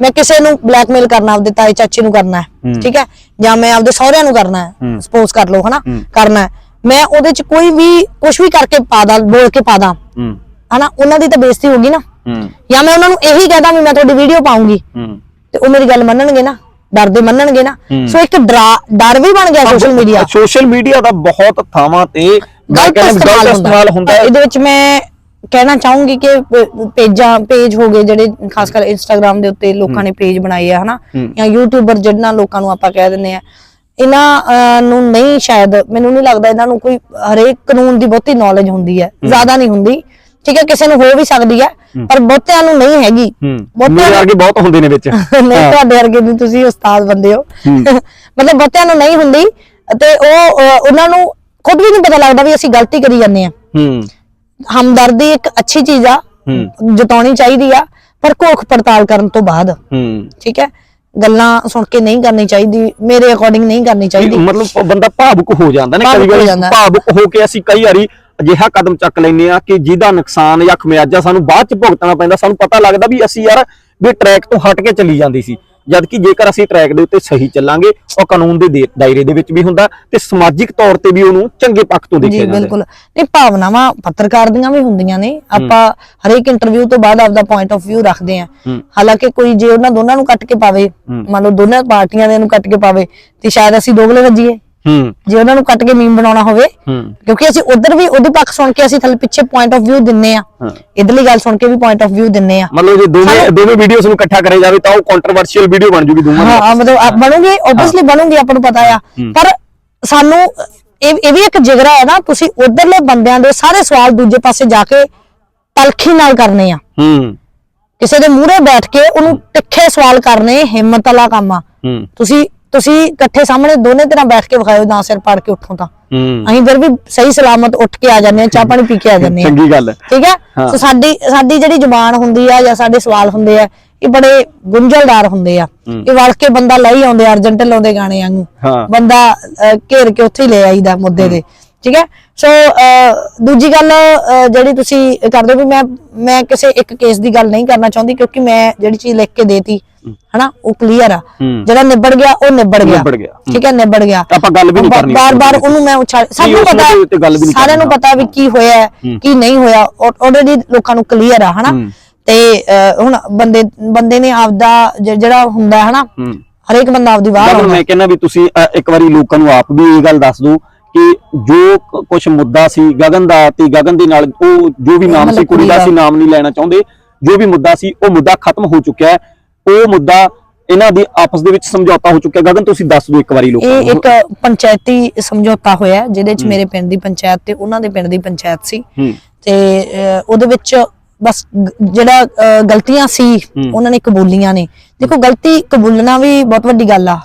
ਮੈਂ ਕਿਸੇ ਨੂੰ ਬਲੈਕਮੇਲ ਕਰਨਾ ਆਪਦੇ ਤਾਏ ਚਾਚੇ ਨੂੰ ਕਰਨਾ ਹੈ। ਠੀਕ ਹੈ? ਜਾਂ ਮੈਂ ਆਪਦੇ ਸਹੁਰਿਆਂ ਨੂੰ ਕਰਨਾ ਹੈ। ਸਪੋਜ਼ ਕਰ ਲਓ ਹਨਾ। ਕਰਨਾ ਹੈ। ਮੈਂ ਉਹਦੇ ਚ ਕੋਈ ਵੀ ਕੁਝ ਵੀ ਕਰਕੇ ਪਾਦਾ ਬੋਲ ਕੇ ਪਾਦਾ। ਹਨਾ? ਉਹਨਾਂ ਦੀ ਤਾਂ ਬੇਇੱਜ਼ਤੀ ਹੋਗੀ ਨਾ। ਜਾਂ ਮੈਂ ਉਹਨਾਂ ਨੂੰ ਇਹੀ ਕਹਦਾ ਵੀ ਮੈਂ ਤੁਹਾਡੀ ਵੀਡੀਓ ਪਾਉਂਗੀ। ਤੇ ਉਹ ਮੇਰੀ ਗੱਲ ਮੰਨਣਗੇ ਨਾ। ਡਰਦੇ ਮੰਨਣਗੇ ਨਾ। ਸੋ ਇੱਕ ਡਰਾ- ਵੀ ਬਣ ਗਿਆ ਸੋਸ਼ਲ ਮੀਡੀਆ ਸੋਸ਼ਲ ਮੀਡੀਆ ਦਾ ਬਹੁਤ ਥਾਵਾਂ ਤੇ ਗਲਤ ਇਸਤੇਮਾਲ ਹੁੰਦਾ। ਇਹਦੇ ਵਿੱਚ ਮੈਂ ਕਹਿਣਾ ਚਾਹੂੰਗੀ ਕਿ ਪੇਜਾਂ ਪੇਜ ਹੋ ਗਏ ਜਿਹੜੇ ਖਾਸ ਕਰ ਇੰਸਟਾਗ੍ਰam ਦੇ ਉੱਤੇ ਲੋਕਾਂ ਨੇ ਪੇਜ ਬਣਾਏ ਆ ਹਨਾ। ਜਾਂ ਯੂਟਿਊਬਰ ਜਿਹਨਾਂ ਲੋਕਾਂ ਨੂੰ ਆਪਾਂ ਕਹਿ ਦਿੰਦੇ ਆ। ਇਹਨਾਂ ਨੂੰ ਨਹੀਂ ਸ਼ਾਇਦ ਮੈਨੂੰ ਨਹੀਂ ਲੱਗਦਾ ਇਹਨਾਂ ਨੂੰ ਕੋਈ ਹਰੇਕ ਕਾਨੂੰਨ ਦੀ ਬਹੁਤੀ ਨੌਲੇਜ ਹੁੰਦੀ ਹੈ। ਜ਼ਿਆਦਾ ਨਹੀਂ ਹੁੰਦੀ। ਠੀਕ ਹੈ ਕਿਸੇ ਨੂੰ ਹੋ ਵੀ ਸਕਦੀ ਹੈ ਪਰ ਬਹੁਤਿਆਂ ਨੂੰ ਨਹੀਂ ਹੈਗੀ। ਬਹੁਤਿਆਂ ਵਰਗੇ ਬਹੁਤ ਹੁੰਦੇ ਨੇ ਵਿੱਚ। ਨਹੀਂ। ਤੁਹਾਡੇ ਵਰਗੇ ਨਹੀਂ ਤੁਸੀਂ ਉਸਤਾਦ ਬੰਦੇ ਹੋ। ਮਤਲਬ ਬੱਚਿਆਂ ਨੂੰ ਨਹੀਂ ਹੁੰਦੀ ਤੇ ਉਹ ਉਹਨਾਂ ਨੂੰ ਖੁਦ ਵੀ ਨਹੀਂ ਪਤਾ ਲੱਗਦਾ ਵੀ ਅਸੀਂ ਗਲਤੀ ਕਰੀ ਜਾਂਦੇ ਆ ਹੂੰ। ਹਮਦਰਦੀ ਇੱਕ ਅੱਛੀ ਚੀਜ਼ ਆ। ਜਤਾਉਣੀ ਚਾਹੀਦੀ ਆ ਪਰ ਕੋਖ ਪੜਤਾਲ ਕਰਨ ਤੋਂ ਬਾਅਦ। ਠੀਕ ਹੈ? ਗੱਲਾਂ ਸੁਣ ਕੇ ਨਹੀਂ ਕਰਨੀ ਚਾਹੀਦੀ ਮੇਰੇ ਅਕੋਰਡਿੰਗ ਨਹੀਂ ਕਰਨੀ ਚਾਹੀਦੀ। ਮਤਲਬ ਬੰਦਾ ਭਾਵੁਕ ਹੋ ਜਾਂਦਾ ਨੇ ਕਈ ਵਾਰੀ। ਭਾਵੁਕ ਹੋ ਕੇ ਅਸੀਂ ਕਈ ਵਾਰੀ ਅਜਿਹਾ ਕਦਮ ਚੱਕ ਲੈਂਦੇ ਆ ਕਿ ਜਿਹਦਾ ਨੁਕਸਾਨ ਜਾਂ ਖਮਿਆਜਾ ਸਾਨੂੰ ਬਾਅਦ ਚ ਭੁਗਤਣਾ ਪੈਂਦਾ ਸਾਨੂੰ ਪਤਾ ਲੱਗਦਾ ਵੀ ਅਸੀਂ ਯਾਰ ਵੀ ਟਰੈਕ ਤੋਂ ਹਟ ਕੇ ਚੱਲੀ ਜਾਂਦੀ ਸੀ। ਜਦ ਕਿ ਜੇਕਰ ਅਸੀਂ ਟਰੈਕ ਦੇ ਉੱਤੇ ਸਹੀ ਚੱਲਾਂਗੇ ਉਹ ਕਾਨੂੰਨ ਦੇ ਦਾਇਰੇ ਦੇ ਵਿੱਚ ਵੀ ਹੁੰਦਾ ਤੇ ਸਮਾਜਿਕ ਤੌਰ ਤੇ ਵੀ ਉਹਨੂੰ ਚੰਗੇ ਪੱਖ ਤੋਂ ਦੇਖਿਆ ਜੀ ਜਾਂਦਾ ਬਿਲਕੁਲ। ਨਹੀਂ ਭਾਵਨਾਵਾਂ ਪੱਤਰਕਾਰ ਦੀਆਂ ਵੀ ਹੁੰਦੀਆਂ ਨੇ। ਆਪਾਂ ਹਰੇਕ ਇੰਟਰਵਿਊ ਤੋਂ ਬਾਅਦ ਆਪਦਾ ਪੁਆਇੰਟ ਆਫ View ਰੱਖਦੇ ਆ। ਹਾਲਾਂਕਿ ਕੋਈ ਜੇ ਉਹਨਾਂ ਦੋਨਾਂ ਨੂੰ ਕੱਟ ਕੇ ਪਾਵੇ ਮੰਨ ਲਓ ਦੋਨਾਂ ਪਾਰਟੀਆਂ ਦੇ ਨੂੰ ਕੱਟ ਕੇ ਪਾਵੇ ਤੇ ਸ਼ਾਇਦ ਅਸੀਂ ਦੋਗਲੇ ਵੱਜੀਏ ਹੂੰ। ਜੇ ਉਹਨਾਂ ਨੂੰ ਕੱਟ ਕੇ ਮੀਮ ਬਣਾਉਣਾ ਹੋਵੇ ਹੂੰ। ਕਿਉਂਕਿ ਅਸੀਂ ਉਧਰ ਵੀ ਉਹਦੇ ਪੱਖ ਸੁਣ ਕੇ ਅਸੀਂ ਥੱਲੇ ਪਿੱਛੇ ਪੁਆਇੰਟ ਆਫ View ਦਿੰਨੇ ਆ। ਹਾਂ। ਇਧਰਲੀ ਗੱਲ ਸੁਣ ਕੇ ਵੀ ਪੁਆਇੰਟ ਆਫ View ਦਿੰਨੇ ਆ। ਮਤਲਬ ਜੇ ਦੋਵੇਂ ਦੋਵੇਂ ਵੀਡੀਓਜ਼ ਨੂੰ ਇਕੱਠਾ ਕਰਿਆ ਜਾਵੇ ਤਾਂ ਉਹ ਕੰਟਰੋਵਰਸ਼ੀਅਲ ਵੀਡੀਓ ਬਣ ਜੂਗੀ ਦੋਵਾਂ ਦੀ। ਹਾਂ ਮਤਲਬ ਆ- ਬਣੂਗੀ ਆਬਵੀਅਸਲੀ ਬਣੂਗੀ ਆਪਾਂ ਨੂੰ ਪਤਾ ਆ। ਪਰ ਸਾਨੂੰ ਇਹ ਇਹ ਵੀ ਇੱਕ ਜਿਗਰਾ ਹੈ ਨਾ ਤੁਸੀਂ ਉਧਰਲੇ ਬੰਦਿਆਂ ਦੇ ਸਾਰੇ ਸਵਾਲ ਦੂਜੇ ਪਾਸੇ ਜਾ ਕੇ ਤਲਖੀ ਨਾਲ ਕਰਨੇ ਆ। ਹੂੰ। ਕਿਸੇ ਦੇ ਮੂਹਰੇ ਬੈਠ ਕੇ ਉਹਨੂੰ ਤਿੱਖੇ ਸਵਾਲ ਕਰਨੇ ਹਿੰਮਤ ਵਾਲਾ ਕੰਮ ਆ। ਹੂੰ। ਤੁਸੀਂ ਤੁਸੀਂ ਇਕੱਠੇ ਸਾਹਮਣੇ ਦੋਨੇ ਤਰ੍ਹਾਂ ਬੈਠ ਕੇ ਵਿਖਾਇਓ ਨਾ ਸਿਰ ਪਾੜ ਕੇ ਉੱਠੋ ਤਾਂ। ਹੂੰ। ਅਸੀਂ ਫਿਰ ਵੀ ਸਹੀ ਸਲਾਮਤ ਉੱਠ ਕੇ ਆ ਜਾਂਦੇ ਆ ਚਾਹ ਪਾਣੀ ਪੀ ਕੇ ਆ ਜਾਂਦੇ ਆ ਚੰਗੀ ਗੱਲ ਹੈ। ਠੀਕ ਹੈ? ਹਾਂ। ਸੋ ਸਾਡੀ ਸਾਡੀ ਜਿਹੜੀ ਜ਼ੁਬਾਨ ਹੁੰਦੀ ਆ ਜਾਂ ਸਾਡੇ ਸਵਾਲ ਹੁੰਦੇ ਆ ਇਹ ਬੜੇ ਗੁੰਝਲਦਾਰ ਹੁੰਦੇ ਆ। ਇਹ ਵੜ ਕੇ ਬੰਦਾ ਲਈ ਆਉਂਦੇ ਅਰਜੈਂਟ ਲਾਉਂਦੇ ਗਾਣੇ ਵਾਂਗੂ। ਹਾਂ। ਬੰਦਾ ਘੇਰ ਕੇ ਉੱਥੇ ਹੀ ਲੈ ਆਈਦਾ ਮੁੱਦੇ ਦੇ ਠੀਕ ਹੈ? ਸੋ ਦੂਜੀ ਗੱਲ ਜਿਹੜੀ ਤੁਸੀਂ ਕਰਦੇ ਹੋ ਵੀ ਮੈਂ ਮੈਂ ਕਿਸੇ ਇੱਕ ਕੇਸ ਦੀ ਗੱਲ ਨਹੀਂ ਕਰਨਾ ਚਾਹੁੰਦੀ ਕਿਉਂਕਿ ਮੈਂ ਜਿਹੜੀ ਚੀਜ਼ ਲਿਖ ਕੇ ਦੇਤੀ ਹਨਾ? ਉਹ ਕਲੀਅਰ ਆ। ਜਿਹੜਾ ਨਿਬੜ ਗਿਆ ਉਹ ਨਿਬੜ ਗਿਆ। ਨਿਬੜ ਗਿਆ। ਠੀਕ ਹੈ ਨਿਬੜ ਗਿਆ। ਆਪਾਂ ਗੱਲ ਵੀ ਨਹੀਂ ਕਰਨੀ ਬਾਰ ਬਾਰ ਉਹਦੇ ਉਹਨੂੰ ਮੈਂ ਉਛਾਲ ਸਭ ਨੂੰ ਪਤਾ ਸਾਰਿਆਂ ਨੂੰ ਪਤਾ ਵੀ ਕੀ ਹੋਇਆ ਹੈ, ਕੀ ਨਹੀਂ ਹੋਇਆ। ਆਲਰੇਡੀ ਲੋਕਾਂ ਨੂੰ ਕਲੀਅਰ ਆ ਹਨਾ। ਤੇ ਹੁਣ ਬੰਦੇ ਬੰਦੇ ਨੇ ਆਪਦਾ ਜਿਹੜਾ ਹੁੰਦਾ ਹਨਾ? ਹਰੇਕ ਬੰਦਾ ਆਪਦੀ ਲਾਉਂਦਾ। ਮੈਂ ਕਹਿੰਦਾ ਵੀ ਤੁਸੀਂ ਇੱਕ ਵਾਰੀ ਲੋਕਾਂ ਨੂੰ ਆਪ ਵੀ ਇਹ ਗੱਲ ਦੱਸ ਦਿਓ ਕਿ ਜੋ ਕੁਝ ਮੁੱਦਾ ਸੀ ਗਗਨ ਦਾ ਤੇ ਗਗਨ ਦੇ ਨਾਲ ਉਹ ਜੋ ਵੀ ਨਾਮ ਸੀ ਕੁੜੀ ਦਾ ਸੀ ਨਾਮ ਨਹੀਂ ਲੈਣਾ ਚਾਹੁੰਦੇ। ਜੋ ਵੀ ਮੁੱਦਾ ਸੀ ਉਹ ਮੁੱਦਾ ਖਤਮ ਹੋ ਚੁੱਕਿਆ ਹੈ। ਉਹ ਮੁੱਦਾ ਇਹਨਾਂ ਦੇ ਆਪਸ ਦੇ ਵਿੱਚ ਸਮਝੌਤਾ ਹੋ ਚੁੱਕਿਆ। ਗਗਨ ਤੁਸੀਂ ਦੱਸ ਦਿਓ ਇੱਕ ਵਾਰੀ ਲੋਕਾਂ ਇਹ ਨੂੰ। ਇੱਕ ਪੰਚਾਇਤੀ ਸਮਝੌਤਾ ਹੋਇਆ ਜਿਹਦੇ ਚ ਮੇਰੇ ਪਿੰਡ ਦੀ ਪੰਚਾਇਤ ਤੇ ਉਹਨਾਂ ਦੇ ਪਿੰਡ ਦੀ ਪੰਚਾਇਤ ਸੀ। ਹੂੰ। ਤੇ ਅਹ, ਉਹਦੇ ਵਿੱਚ ਬਸ ਗ- ਜਿਹੜਾ ਅਹ, ਗਲਤੀਆਂ ਸੀ ਉਹਨਾਂ ਨੇ ਕਬੂਲੀਆਂ ਨੇ। ਦੇਖੋ ਗਲਤੀ ਕਬੂਲਣਾ ਵੀ ਬਹੁਤ ਵੱਡੀ ਗੱਲ ਆ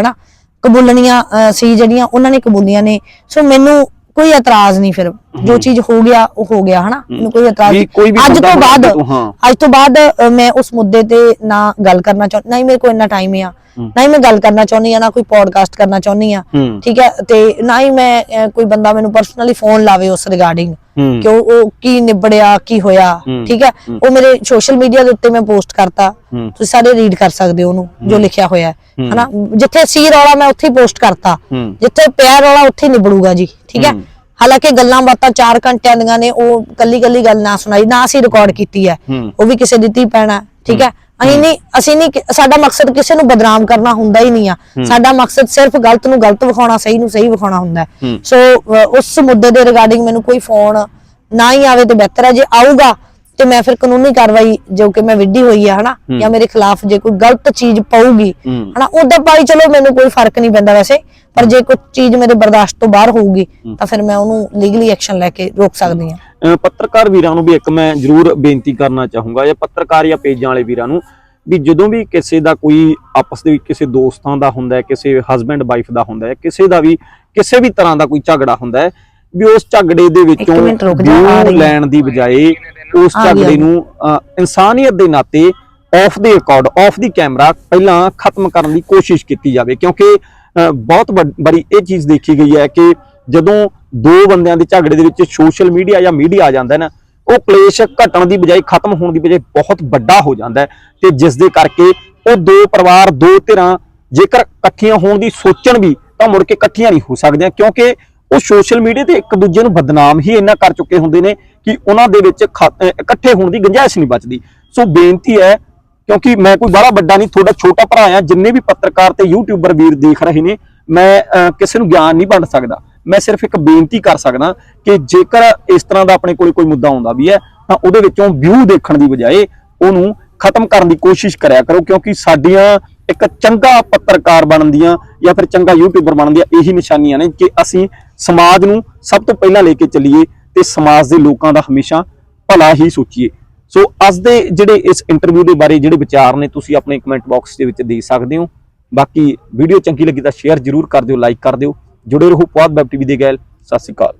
ਹਨਾ? ਕਬੂਲਣੀਆਂ ਅਹ, ਸੀ ਜਿਹੜੀਆਂ ਉਹਨਾਂ ਨੇ ਕਬੂਲੀਆਂ ਨੇ। ਸੋ ਮੈਨੂੰ ਕੋਈ ਇਤਰਾਜ਼ ਨਹੀਂ ਫਿਰ। ਜੋ ਚੀਜ਼ ਹੋ ਗਿਆ ਉਹ ਹੋ ਗਿਆ ਹਨਾ? ਮੈਨੂੰ ਕੋਈ ਇਤਰਾਜ਼ ਨਹੀਂ। ਅੱਜ ਤੋਂ ਬਾਅਦ। ਅੱਜ ਤੋਂ ਬਾਅਦ ਮੈਂ ਉਸ ਮੁੱਦੇ ਤੇ ਨਾ ਗੱਲ ਕਰਨਾ ਚਾਹੁੰਦੀ ਨਾ ਹੀ ਮੇਰੇ ਕੋਲ ਇੰਨਾ ਟਾਈਮ ਆ। ਨਾ ਹੀ ਮੈਂ ਗੱਲ ਕਰਨਾ ਚਾਹੁੰਦੀ ਆ ਨਾ ਕੋਈ ਪੋਡਕਾਸਟ ਕਰਨਾ ਚਾਹੁੰਦੀ ਆ। ਠੀਕ ਹੈ ਤੇ ਨਾ ਹੀ ਮੈਂ ਕੋਈ ਬੰਦਾ ਮੈਨੂੰ ਪਰਸਨਲੀ ਫੋਨ ਲਾਵੇ ਉਸ ਰਿਗਾਰਡਿੰਗ। ਕਿ ਉਹ ਕੀ ਨਿਬੜਿਆ ਕੀ ਹੋਇਆ। ਠੀਕ ਹੈ। ਉਹ ਮੇਰੇ ਸੋਸ਼ਲ ਮੀਡੀਆ ਦੇ ਉੱਤੇ ਮੈਂ ਪੋਸਟ ਕਰਤਾ। ਤੁਸੀਂ ਸਾਰੇ ਰੀਡ ਕਰ ਸਕਦੇ ਹੋ ਉਹਨੂੰ ਜੋ ਲਿਖਿਆ ਹੋਇਆ। ਹਨਾ? ਜਿੱਥੇ ਸੀ ਰੌਲਾ ਮੈਂ ਉੱਥੇ ਹੀ ਪੋਸਟ ਕਰਤਾ। ਜਿੱਥੇ ਪਿਆ ਰੌਲਾ ਉੱਥੇ ਨਿਬੜੂਗਾ ਜੀ ਠੀਕ ਹੈ। ਹਾਲਾਂਕਿ ਗੱਲਾਂ ਬਾਤਾਂ 4 ਘੰਟਿਆਂ ਦੀਆਂ ਨੇ ਉਹ ਕੱਲੀ ਕੱਲੀ ਗੱਲ ਨਾ ਸੁਣਾਈ ਨਾ ਅਸੀਂ ਰਿਕਾਰਡ ਕੀਤੀ ਹੈ। ਉਹ ਵੀ ਕਿਸੇ ਦਿੱਤੀ ਪੈਣਾ ਠੀਕ ਹੈ? ਅਸੀਂ ਨਹੀਂ ਅਸੀਂ ਨਹੀਂ ਸਾਡਾ ਮਕਸਦ ਕਿਸੇ ਨੂੰ ਬਦਨਾਮ ਕਰਨਾ ਹੁੰਦਾ ਹੀ ਨਹੀਂ ਆ। ਸਾਡਾ ਮਕਸਦ ਸਿਰਫ ਗਲਤ ਨੂੰ ਗਲਤ ਵਿਖਾਉਣਾ ਸਹੀ ਨੂੰ ਸਹੀ ਵਿਖਾਉਣਾ ਹੁੰਦਾ। ਸੋ ਉਸ ਮੁੱਦੇ ਦੇ ਰਿਗਾਰਡਿੰਗ ਮੈਨੂੰ ਕੋਈ ਫੋਨ ਨਾ ਹੀ ਆਵੇ ਤੇ ਬਿਹਤਰ ਹੈ। ਜੇ ਆਊਗਾ ਤੇ ਮੈਂ ਫਿਰ ਕਾਨੂੰਨੀ ਕਾਰਵਾਈ ਜੋ ਕਿ ਮੈਂ ਵਿੱਢੀ ਹੋਈ ਆ ਹਨਾ ਜਾਂ ਮੇਰੇ ਖਿਲਾਫ ਜੇ ਕੋਈ ਗਲਤ ਚੀਜ਼ ਪਊਗੀ। ਹਨਾ ਉਹਦਾ ਪਾਈ ਚਲੋ ਮੈਨੂੰ ਕੋਈ ਫ਼ਰਕ ਨਹੀਂ ਪੈਂਦਾ ਵੈਸੇ ਪਰ ਜੇ ਕੋਈ ਚੀਜ਼ ਮੇਰੇ ਬਰਦਾਸ਼ਤ ਤੋਂ ਬਾਹਰ ਹੋਊਗੀ ਤਾਂ ਫਿਰ ਮੈਂ ਉਹਨੂੰ ਲੀਗਲੀ ਐਕਸ਼ਨ ਲੈ ਕੇ ਰੋਕ ਸਕਦੀ ਅਹ ਪੱਤਰਕਾਰ ਵੀਰਾਂ ਨੂੰ ਵੀ ਇੱਕ ਮੈਂ ਜ਼ਰੂਰ ਬੇਨਤੀ ਕਰਨਾ ਚਾਹੂੰਗਾ ਜਾਂ ਪੱਤਰਕਾਰ ਜਾਂ ਪੇਜਾਂ ਵਾਲੇ ਵੀਰਾਂ ਨੂੰ ਵੀ ਜਦੋਂ ਵੀ ਕਿਸੇ ਦਾ ਕੋਈ ਆਪਸ ਦੇ ਵਿੱਚ ਕਿਸੇ ਦੋਸਤਾਂ ਦਾ ਹੁੰਦਾ ਹੈ ਕਿਸੇ ਹਸਬੰਡ ਵਾਈਫ ਦਾ ਹੁੰਦਾ ਹੈ ਕਿਸੇ ਦਾ ਵੀ ਕਿਸੇ ਵੀ ਤਰ੍ਹਾਂ ਦਾ ਕੋਈ ਝਗੜਾ ਹੁੰਦਾ ਹੈ ਵੀ ਉਸ ਝਗੜੇ ਦੇ ਵਿੱਚੋਂ ਆ। ਲੈਣ ਦੀ ਬਜਾਏ ਉਸ ਝਗੜੇ। ਨੂੰ ਇਨਸਾਨੀਅਤ ਦੇ ਨਾਤੇ ਆਫ ਦੇ ਰਿਕਾਰਡ ਆਫ ਦੀ ਕੈਮਰਾ ਪਹਿਲਾਂ ਖਤਮ ਕਰਨ ਦੀ ਕੋਸ਼ਿਸ਼ ਕੀਤੀ ਜਾਵੇ ਕਿਉਂਕਿ ਬਹੁਤ ਬੜੀ ਇਹ ਚੀਜ਼ ਦੇਖੀ ਗਈ ਹੈ ਕਿ ਜਦੋਂ ਦੋ ਬੰਦਿਆਂ ਦੇ ਝਗੜੇ ਦੇ ਵਿੱਚ ਸੋਸ਼ਲ ਮੀਡੀਆ ਜਾਂ ਮੀਡੀਆ ਆ ਜਾਂਦਾ ਹੈ ਨਾ ਉਹ ਕਲੇਸ਼ ਘਟਣ ਦੀ ਬਜਾਏ ਖਤਮ ਹੋਣ ਦੀ ਬਜਾਏ ਬਹੁਤ ਵੱਡਾ ਹੋ ਜਾਂਦਾ ਹੈ ਤੇ ਜਿਸ ਦੇ ਕਰਕੇ ਉਹ ਦੋ ਪਰਿਵਾਰ ਦੋ ਧਿਰਾਂ ਜੇਕਰ ਇਕੱਠੀਆਂ ਹੋਣ ਦੀ ਸੋਚਣ ਵੀ ਤਾਂ ਮੁੜ ਕੇ ਇਕੱਠੀਆਂ ਨਹੀਂ ਹੋ ਸਕਦੀਆਂ ਕਿਉਂਕਿ ਉਹ ਸੋਸ਼ਲ ਮੀਡੀਆ ਤੇ ਇੱਕ ਦੂਜੇ ਨੂੰ ਬਦਨਾਮ ਹੀ ਇੰਨਾ ਕਰ ਚੁੱਕੇ ਹੁੰਦੇ ਨੇ ਕਿ ਉਹਨਾਂ ਦੇ ਵਿੱਚ ਖ- ਇਕੱਠੇ ਹੋਣ ਦੀ ਗੁੰਜਾਇਸ਼ ਨਹੀਂ ਬਚਦੀ। ਸੋ ਬੇਨਤੀ ਹੈ, ਕਿਉਂਕਿ ਮੈਂ ਕੋਈ ਬੜਾ ਵੱਡਾ ਨਹੀਂ, ਤੁਹਾਡਾ ਛੋਟਾ ਭਰਾ ਆ, ਜਿੰਨੇ ਵੀ ਪੱਤਰਕਾਰ ਤੇ ਯੂਟਿਊਬਰ ਵੀਰ ਦੇਖ ਰਹੇ ਨੇ, ਮੈਂ ਕਿਸੇ ਨੂੰ ਗਿਆਨ ਨਹੀਂ ਵੰਡ ਸਕਦਾ। ਮੈਂ ਸਿਰਫ ਇੱਕ ਬੇਨਤੀ ਕਰ ਸਕਦਾ ਕਿ ਜੇਕਰ ਇਸ ਤਰ੍ਹਾਂ ਦਾ ਆਪਣੇ ਕੋਲ ਕੋਈ ਮੁੱਦਾ ਆਉਂਦਾ ਵੀ ਹੈ, ਤਾਂ ਉਹਦੇ ਵਿੱਚੋਂ ਵਿਊ ਦੇਖਣ ਦੀ ਬਜਾਏ ਉਹਨੂੰ ਖਤਮ ਕਰਨ ਦੀ ਕੋਸ਼ਿਸ਼ ਕਰਿਆ ਕਰੋ, ਕਿਉਂਕਿ ਸਾਡੀਆਂ ਇੱਕ ਚੰਗਾ ਪੱਤਰਕਾਰ ਬਣਨ ਦੀਆਂ ਜਾਂ ਫਿਰ ਚੰਗਾ ਯੂਟਿਊਬਰ ਬਣਨ ਦੀਆਂ ਇਹੀ ਨਿਸ਼ਾਨੀਆਂ ਨੇ ਕਿ ਅਸੀਂ ਸਮਾਜ ਨੂੰ ਸਭ ਤੋਂ ਪਹਿਲਾਂ ਲੈ ਕੇ ਚੱਲੀਏ ਤੇ ਸਮਾਜ ਦੇ ਲੋਕਾਂ ਦਾ ਹਮੇਸ਼ਾ ਭਲਾ ਹੀ ਸੋਚੀਏ। ਸੋ ਅੱਜ ਦੇ ਜਿਹੜੇ ਇਸ ਇੰਟਰਵਿਊ ਦੇ ਬਾਰੇ ਜਿਹੜੇ ਵਿਚਾਰ ਨੇ, ਤੁਸੀਂ ਆਪਣੇ ਕਮੈਂਟ ਬਾਕਸ ਦੇ ਵਿੱਚ ਦੇ ਸਕਦੇ ਹੋ। ਬਾਕੀ ਵੀਡੀਓ ਚੰਗੀ ਲੱਗੀ ਤਾਂ ਸ਼ੇਅਰ ਜ਼ਰੂਰ ਕਰ ਦਿਓ ਲਾਈਕ ਕਰ ਦਿਓ। ਜੁੜੇ ਰਹੋ ਪੁਆਧ ਵੈਬ ਟੀਵੀ ਦੇ ਗੈਲ। ਸਤਿ ਸ਼੍ਰੀ ਅਕਾਲ।